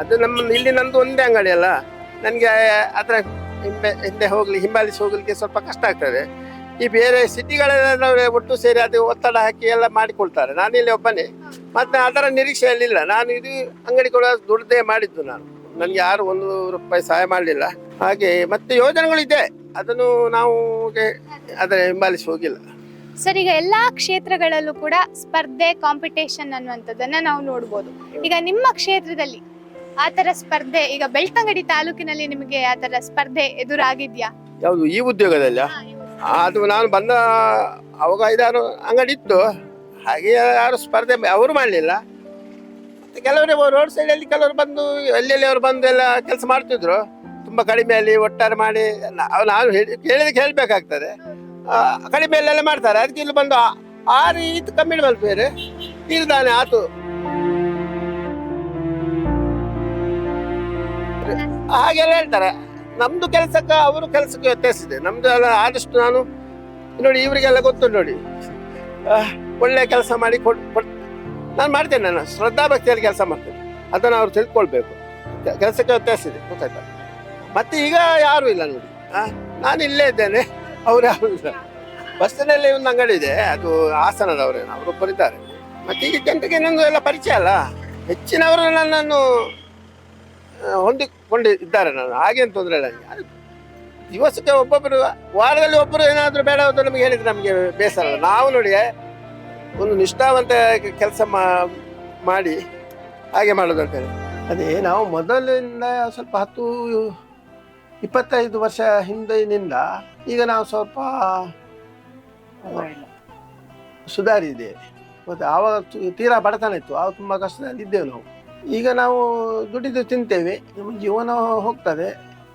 ಅದು ನಮ್ಮ ಇಲ್ಲಿ ನಂದು ಒಂದೇ ಅಂಗಡಿ ಅಲ್ಲ. ನನಗೆ ಅದರ ಹಿಂದೆ ಹಿಂದೆ ಹೋಗ್ಲಿ ಹಿಂಬಾಲಿಸಿ ಹೋಗ್ಲಿಕ್ಕೆ ಸ್ವಲ್ಪ ಕಷ್ಟ ಆಗ್ತದೆ. ಈ ಬೇರೆ ಸಿಟಿಗಳೆಲ್ಲ ಒಟ್ಟು ಸೇರಿ ಅದು ಒತ್ತಡ ಹಾಕಿ ಎಲ್ಲ ಮಾಡಿಕೊಳ್ತಾರೆ. ನಾನು ಇಲ್ಲಿ ಒಬ್ಬನೇ. ಮತ್ತೆ ಅದರ ನಿರೀಕ್ಷೆಯಲ್ಲಿಲ್ಲ ನಾನು ಇದು ಅಂಗಡಿ ಕೂಡ ದುಡ್ದೇ ಮಾಡಿದ್ದು ನಾನು. ನನಗೆ ಯಾರು ಒಂದು ರೂಪಾಯಿ ಸಹಾಯ ಮಾಡಲಿಲ್ಲ. ಹಾಗೆ ಮತ್ತೆ ಯೋಜನೆಗಳಿದೆ ಅದನ್ನು ನಾವು ಅದರ ಹಿಂಬಾಲಿಸಿ ಹೋಗಿಲ್ಲ. ಸರ್ ಈಗ ಎಲ್ಲಾ ಕ್ಷೇತ್ರಗಳಲ್ಲೂ ಕೂಡ ಸ್ಪರ್ಧೆ ಕಾಂಪಿಟೇಷನ್ ಅನ್ನುವಂಥದ್ದನ್ನ ನಾವು ನೋಡ್ಬೋದು. ಈಗ ನಿಮ್ಮ ಕ್ಷೇತ್ರದಲ್ಲಿ ಆತರ ಸ್ಪರ್ಧೆ ಈಗ ಬೆಳ್ತಂಗಡಿ ತಾಲೂಕಿನಲ್ಲಿ ನಿಮಗೆ ಆತರ ಸ್ಪರ್ಧೆ ಎದುರಾಗಿದ್ಯಾ? ಯಾವುದು ಈ ಉದ್ಯೋಗದಲ್ಲಿ? ಅದು ನಾನು ಬಂದ ಅವಾಗ ಐದಾರು ಅಂಗಡಿ ಇತ್ತು. ಹಾಗೆ ಯಾರು ಸ್ಪರ್ಧೆ ಅವರು ಮಾಡಲಿಲ್ಲ. ಕೆಲವರು ರೋಡ್ ಸೈಡಲ್ಲಿ ಕೆಲವರು ಬಂದು, ಎಲ್ಲೆಲ್ಲಿ ಅವರು ಬಂದು ಎಲ್ಲ ಕೆಲಸ ಮಾಡ್ತಿದ್ರು. ತುಂಬ ಕಡಿಮೆಯಲ್ಲಿ ಒಟ್ಟಾರೆ ಮಾಡಿ ನಾನು ಕೇಳಿದಕ್ಕೆ ಹೇಳಬೇಕಾಗ್ತದೆ. ಕಡಿಮೆಯಲ್ಲೆಲ್ಲ ಮಾಡ್ತಾರೆ. ಅದಕ್ಕೆ ಇಲ್ಲಿ ಬಂದು ಆ- ರೀತಿ ಕಮ್ಮಿ ಮಲ್ಪೇರು ತೀರ್ದಾನೆ ಆತು. ಹಾಗೆಲ್ಲ ಹೇಳ್ತಾರೆ. ನಮ್ದು ಕೆಲಸಕ್ಕೆ, ಅವರು ಕೆಲಸಕ್ಕೆ ವ್ಯತ್ಯಾಸ ಇದೆ. ನಮ್ದು ಎಲ್ಲ ಆದಷ್ಟು ನಾನು, ನೋಡಿ, ಇವರಿಗೆಲ್ಲ ಗೊತ್ತು ನೋಡಿ. ಒಳ್ಳೆ ಕೆಲಸ ಮಾಡಿ ನಾನು ಮಾಡ್ತೇನೆ, ನಾನು ಶ್ರದ್ಧಾ ಭಕ್ತಿಯಲ್ಲಿ ಕೆಲಸ ಮಾಡ್ತೇನೆ. ಅದನ್ನು ಅವ್ರು ತಿಳ್ಕೊಳ್ಬೇಕು. ಕೆಲಸಕ್ಕೆ ವ್ಯತ್ಯಾಸ ಇದೆ, ಗೊತ್ತಾಯ್ತಾ? ಮತ್ತೆ ಈಗ ಯಾರು ಇಲ್ಲ ನೋಡಿ. ನಾನು ಇಲ್ಲೇ ಇದ್ದೇನೆ, ಅವ್ರು ಯಾರು ಇಲ್ಲ. ಬಸ್ಸಿನಲ್ಲಿ ಒಂದು ಅಂಗಡಿ ಇದೆ, ಅದು ಹಾಸನದವರೇನು ಅವರು ಬರೀತಾರೆ ಮತ್ತೆ ಈಗ ಜನರಿಗೆ ಇನ್ನೊಂದು ಎಲ್ಲ ಪರಿಚಯ ಅಲ್ಲ. ಹೆಚ್ಚಿನವರು ನನ್ನನ್ನು ಹೊಂದಿಕೊಂಡು ಇದ್ದಾರೆ ನಾನು. ಹಾಗೇನು ತೊಂದರೆ ಇಲ್ಲ. ದಿವಸಕ್ಕೆ ಒಬ್ಬೊಬ್ಬರು ವಾರದಲ್ಲಿ ಒಬ್ಬರು ಏನಾದರೂ ಬೇಡ ಅಂತ ನಮಗೆ ಹೇಳಿದ್ರೆ ನಮಗೆ ಬೇಸರ. ನಾವು ನೋಡಿ ಒಂದು ನಿಷ್ಠಾವಂತ ಕೆಲಸ ಮಾಡಿ ಹಾಗೆ ಮಾಡೋದು ಅಂತ ಅದೇ ನಾವು ಮೊದಲಿಂದ ಸ್ವಲ್ಪ ಹತ್ತು, ಇಪ್ಪತ್ತೈದು ವರ್ಷ ಹಿಂದಿನಿಂದ ಈಗ ನಾವು ಸ್ವಲ್ಪ ಸುಧಾರಿದ್ದೇವೆ ಮತ್ತು ಆವಾಗ ತೀರಾ ಬಡತನ ಇತ್ತು. ಆವಾಗ ತುಂಬ ಕಷ್ಟದಲ್ಲಿ ಇದ್ದೇವೆ ನಾವು. ಈಗ ನಾವು ದುಡಿದು ತಿಂತೇವೆ. ನಮ್ಮ ಜೀವನ ಹೋಗ್ತದೆ.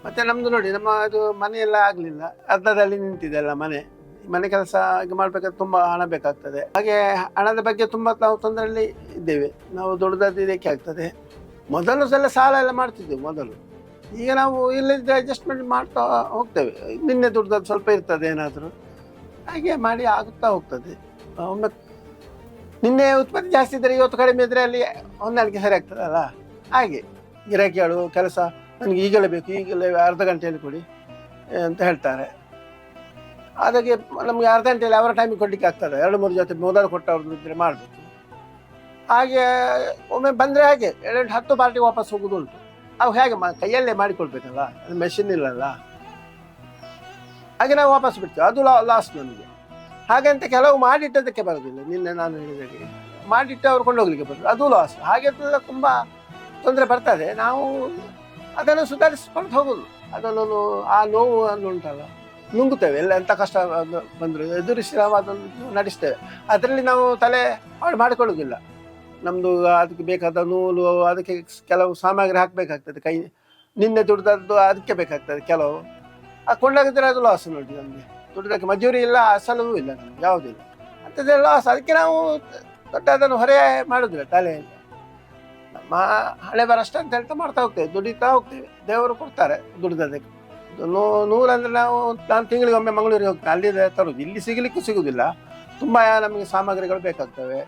ಮತ್ತೆ ನಮ್ಮದು ನೋಡಿ, ನಮ್ಮ ಅದು ಮನೆಯೆಲ್ಲ ಆಗಲಿಲ್ಲ. ಅರ್ಧದಲ್ಲಿ ನಿಂತಿದೆ ಅಲ್ಲ ಮನೆ. ಮನೆ ಕೆಲಸ ಮಾಡಬೇಕಾದ್ರೆ ತುಂಬ ಹಣ ಬೇಕಾಗ್ತದೆ. ಹಾಗೆ ಹಣದ ಬಗ್ಗೆ ತುಂಬ ನಾವು ತೊಂದರೆಯಲ್ಲಿ ಇದ್ದೇವೆ. ನಾವು ದೊಡ್ಡದಾದ ಇದಕ್ಕೆ ಆಗ್ತದೆ. ಮೊದಲು ಸಲ ಸಾಲ ಎಲ್ಲ ಮಾಡ್ತಿದ್ದೆವು ಮೊದಲು. ಈಗ ನಾವು ಇಲ್ಲದಿದ್ದರೆ ಅಡ್ಜಸ್ಟ್ಮೆಂಟ್ ಮಾಡ್ತಾ ಹೋಗ್ತೇವೆ. ನಿನ್ನೆ ದುಡ್ದದ್ದು ಸ್ವಲ್ಪ ಇರ್ತದೆ ಏನಾದರೂ. ಹಾಗೆ ಮಾಡಿ ಆಗುತ್ತಾ ಹೋಗ್ತದೆ. ಒಮ್ಮೆ ನಿನ್ನೆ ಉತ್ಪತ್ತಿ ಜಾಸ್ತಿ ಇದ್ದರೆ ಇವತ್ತು ಕಡಿಮೆ ಇದ್ದರೆ ಅಲ್ಲಿ ಹೊಂದಾಣಿಕೆ ಸರಿ ಆಗ್ತದಲ್ಲ ಹಾಗೆ ಗಿರಾಕಿಗಳು ಕೆಲಸ, ನನಗೆ ಈಗಲೇ ಬೇಕು, ಈಗಲೇ ಅರ್ಧ ಗಂಟೆಯಲ್ಲಿ ಕೊಡಿ ಅಂತ ಹೇಳ್ತಾರೆ. ಅದಕ್ಕೆ ನಮಗೆ ಅರ್ಧ ಗಂಟೆಯಲ್ಲಿ ಅವರ ಟೈಮಿಗೆ ಕೊಡ್ಲಿಕ್ಕೆ ಆಗ್ತದೆ. ಎರಡು, ಮೂರು ಜೊತೆ ಮೊದಲು ಕೊಟ್ಟವ್ರದ್ದು ಇದ್ದರೆ ಮಾಡಬೇಕು ಹಾಗೆ ಒಮ್ಮೆ ಬಂದರೆ ಹಾಗೆ ಎರಡು ಹತ್ತು ಪಾರ್ಟಿ ವಾಪಸ್ ಹೋಗೋದುಂಟು. ಅವು ಹೇಗೆ ಕೈಯಲ್ಲೇ ಮಾಡಿಕೊಳ್ಬೇಕಲ್ಲ, ಅದು ಮೆಷಿನ್ ಇಲ್ಲಲ್ಲ. ಹಾಗೆ ನಾವು ವಾಪಸ್ ಬಿಡ್ತೇವೆ. ಅದು ಲಾಸ್ಟ್ ನಮಗೆ. ಹಾಗಂತ ಕೆಲವು ಮಾಡಿಟ್ಟದಕ್ಕೆ ಬರೋದಿಲ್ಲ. ನಿನ್ನೆ ನಾನು ಹೇಳಿದಾಗೆ. ಮಾಡಿಟ್ಟು ಅವ್ರು ಕೊಂಡೋಗ್ಲಿಕ್ಕೆ ಬರೋದು ಅದು ಲಾಸ್ ಹಾಗೆ ತುಂಬ ತೊಂದರೆ ಬರ್ತದೆ. ನಾವು ಅದನ್ನು ಸುಧಾರಿಸ್ಕೊಂಡು ಹೋಗೋದು. ಅದನ್ನು ಆ ನೋವು ಅನ್ನು ಉಂಟಲ್ಲ ನುಂಗುತ್ತೇವೆ. ಎಲ್ಲ ಎಂಥ ಕಷ್ಟ ಬಂದರೂ ಎದುರಿಸಿ ನಾವು ಅದನ್ನು ನಡೆಸ್ತೇವೆ. ಅದರಲ್ಲಿ ನಾವು ತಲೆ ಹಾಳು ಮಾಡಿಕೊಳ್ಳೋದಿಲ್ಲ ನಮ್ಮದು ಅದಕ್ಕೆ ಬೇಕಾದ ನೂಲು, ಅದಕ್ಕೆ ಕೆಲವು ಸಾಮಗ್ರಿ ಹಾಕಬೇಕಾಗ್ತದೆ. ಕೈ, ನಿನ್ನೆ ದುಡ್ದದ್ದು ಅದಕ್ಕೆ ಬೇಕಾಗ್ತದೆ ಕೆಲವು. ಆ ಕೊಂಡೋಗಿದ್ರೆ ಅದು ಲಾಸ್ ನೋಡಿ ನಮಗೆ. ದುಡ್ದಕ್ಕೆ ಮಜೂರಿ ಇಲ್ಲ ಅಸಲೂ ಇಲ್ಲ ನಮ್ಗೆ ಯಾವುದಿಲ್ಲ ಅಂಥದ್ದೆಲ್ಲ ಲಾಸ್ ಅದಕ್ಕೆ ನಾವು ದೊಡ್ಡ ಅದನ್ನು ಹೊರೆ ಮಾಡೋದಿಲ್ಲ ತಲೆಯಲ್ಲಿ ನಮ್ಮ ಹಳೆ ಬರಷ್ಟ ಅಂತ ಹೇಳ್ತಾ ಮಾಡ್ತಾ ಹೋಗ್ತೇವೆ. ದುಡಿತಾ ಹೋಗ್ತೇವೆ. ದೇವರು ಕೊಡ್ತಾರೆ ದುಡ್ದದಕ್ಕೆ ನೂ, ನೂರಂದ್ರೆ ನಾವು ನಾನು ತಿಂಗಳಿಗೆ ಮಂಗಳೂರಿಗೆ ಹೋಗ್ತೇನೆ. ಅಲ್ಲಿ ತರೋದು. ಇಲ್ಲಿ ಸಿಗಲಿಕ್ಕೂ ಸಿಗುವುದಿಲ್ಲ ತುಂಬ ನಮಗೆ ಸಾಮಗ್ರಿಗಳು ಬೇಕಾಗ್ತವೆ.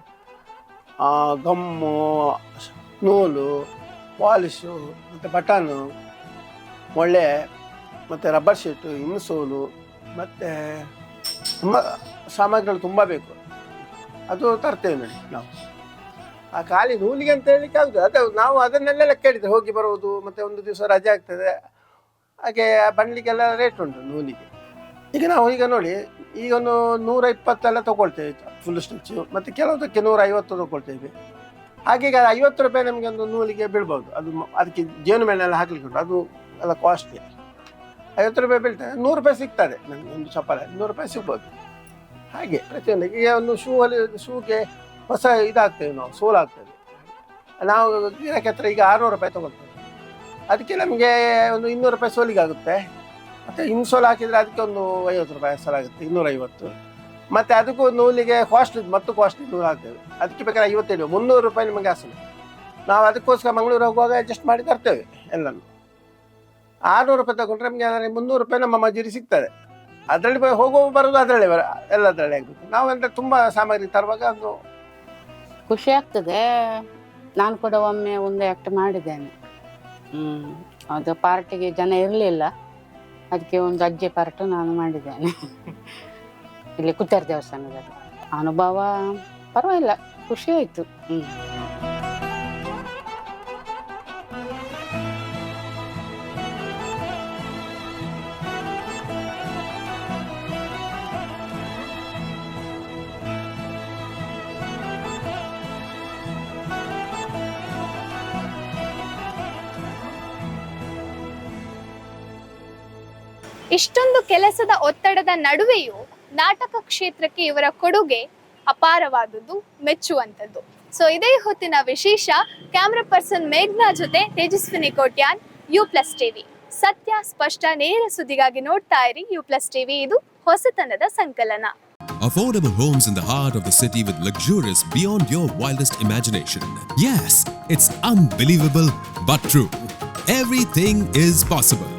ಗಮ್ಮು ನೂಲು, ಪಾಲಿಶು, ಮತ್ತು ಬಟನು ಮೊಳೆ ಮತ್ತು ರಬ್ಬರ್ ಶೀಟು ಇನ್ಸೋಲು ಮತ್ತು ತುಂಬ ಸಾಮಗ್ರಿಗಳು ತುಂಬ ಬೇಕು. ಅದು ತರ್ತೇವೆ ನೋಡಿ ನಾವು. ಆ ಖಾಲಿ ನೂಲಿಗೆ ಅಂತ ಹೇಳಲಿಕ್ಕೆ ಆಗುದು ಅದೇ, ನಾವು ಅದನ್ನೆಲ್ಲ ಲೆಕ್ಕ ಹೋಗಿ ಬರುವುದು ಮತ್ತು ಒಂದು ದಿವಸ ರಜೆ ಆಗ್ತದೆ. ಹಾಗೆ ಬಣ್ಲಿಕ್ಕೆಲ್ಲ ರೇಟ್ ಉಂಟು ನೂಲಿಗೆ. ಈಗ ನಾವು ಈಗ ನೋಡಿ, ಈಗ ಒಂದು ನೂರ ಇಪ್ಪತ್ತೆಲ್ಲ ತಗೊಳ್ತೇವೆ ಫುಲ್ ಸ್ಟಿಚ್ಚು ಮತ್ತು ಕೆಲವುದಕ್ಕೆ ನೂರ ಐವತ್ತು ತಗೊಳ್ತೇವೆ. ಹಾಗೆ ಈಗ ಐವತ್ತು ರೂಪಾಯಿ ನಮಗೆ ಒಂದು ನೂಲಿಗೆ ಬೀಳ್ಬೋದು. ಅದು ಅದಕ್ಕೆ ಜೇನು ಎಲ್ಲ ಹಾಕ್ಲಿಕ್ಕೆ ಉಂಟು. ಅದು ಎಲ್ಲ ಕಾಸ್ಟ್ಲಿ ಐವತ್ತು ರೂಪಾಯಿ ಬೀಳ್ತದೆ ನೂರು ರೂಪಾಯಿ ಸಿಗ್ತದೆ ನಮಗೆ ಒಂದು ಚಪ್ಪಲ. ನೂರು ರೂಪಾಯಿ ಸಿಗ್ಬೋದು. ಹಾಗೆ ಪ್ರತಿಯೊಂದು ಈಗ ಒಂದು ಶೂ ಅಲ್ಲಿ, ಶೂಗೆ ಹೊಸ ಇದಾಗ್ತೇವೆ ನಾವು ಸೋಲ್ ಆಗ್ತದೆ ನಾವು ಗಿರಕ್ಕೆ ಹತ್ರ ಈಗ ಆರುನೂರು ರೂಪಾಯಿ ತಗೊಳ್ತೇವೆ. ಅದಕ್ಕೆ ನಮಗೆ ಒಂದು ಇನ್ನೂರು ರೂಪಾಯಿ ಸೋಲಿಗೆ ಆಗುತ್ತೆ ಮತ್ತು ಇನ್ಸೋಲ್ ಹಾಕಿದರೆ ಅದಕ್ಕೆ ಒಂದು ಐವತ್ತು ರೂಪಾಯಿ ಸಲ ಆಗುತ್ತೆ ಇನ್ನೂರೈವತ್ತು. ಮತ್ತು ಅದಕ್ಕೂ ನೂಲಿಗೆ ಕಾಸ್ಟ್ಲಿ ಮತ್ತು ಕಾಸ್ಟ್ ನೂಲು ಹಾಕ್ತೇವೆ ಅದಕ್ಕೆ ಬೇಕಾದ್ರೆ ಐವತ್ತೇಳು ಮುನ್ನೂರು ರೂಪಾಯಿ ನಿಮಗೆ ಅಸಲು ನಾವು ಅದಕ್ಕೋಸ್ಕರ ಮಂಗಳೂರು ಹೋಗುವಾಗ ಅಡ್ಜಸ್ಟ್ ಮಾಡಿ ತರ್ತೇವೆ ಎಲ್ಲನೂ. ಆರುನೂರು ರೂಪಾಯಿ ತಗೊಂಡ್ರೆ ನಮಗೆ ಅದರಲ್ಲಿ ಮುನ್ನೂರು ರೂಪಾಯಿ ನಮ್ಮ ಮಜೂರಿ ಸಿಗ್ತದೆ. ಅದರಲ್ಲಿ ಹೋಗುವ ಬರೋದು ಅದರಲ್ಲೇ ಬರ ಎಲ್ಲದರಲ್ಲೇ ಆಗಬೇಕು. ನಾವು ಅಂದರೆ ತುಂಬ ಸಾಮಗ್ರಿ ತರುವಾಗ ಅದು ಖುಷಿ ಆಗ್ತದೆ. ನಾನು ಕೂಡ ಒಮ್ಮೆ ಒಂದು ಆ್ಯಕ್ಟ್ ಮಾಡಿದ್ದೇನೆ. ಹ್ಮ್. ಅದು ಪಾರ್ಟಿಗೆ ಜನ ಇರಲಿಲ್ಲ. ಅದಕ್ಕೆ ಒಂದು ಅಜ್ಜೆ ಪಾರ್ಟ್ ನಾನು ಮಾಡಿದ್ದೇನೆ. ಇಲ್ಲಿ ಕುತ್ತಾರ ದೇವಸ್ಥಾನದಲ್ಲಿ. ಅನುಭವ ಪರವಾಗಿಲ್ಲ, ಖುಷಿ ಆಯ್ತು. ಹ್ಮ್. ಇಷ್ಟೊಂದು ಕೆಲಸದ ಒತ್ತಡದ ನಡುವೆಯೂ ನಾಟಕ ಕ್ಷೇತ್ರಕ್ಕೆ ಇವರ ಕೊಡುಗೆ ಅಪಾರವಾದದ್ದು ಮೆಚ್ಚುವಂಥದ್ದು ಸೊ ಇದೇ ಹೊತ್ತಿನ ವಿಶೇಷ ಕ್ಯಾಮ್ರಾ ಪರ್ಸನ್ ಮೇಘ್ನಾ ಜೊತೆ Tejaswini Kotian U plus TV ಸತ್ಯ ಸ್ಪಷ್ಟ ನೇರ ಸುದ್ದಿಗಾಗಿ ನೋಡ್ತಾ ಇರಿ ಯು ಪ್ಲಸ್ ಟಿವಿ ಇದು ಹೊಸತನದ ಸಂಕಲನ Affordable homes in the heart of the city with luxurious beyond your wildest imagination. Yes, it's unbelievable but true. Everything is possible.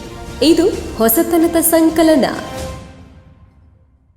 ಇದು ಹೊಸತನದ ಸಂಕಲನ.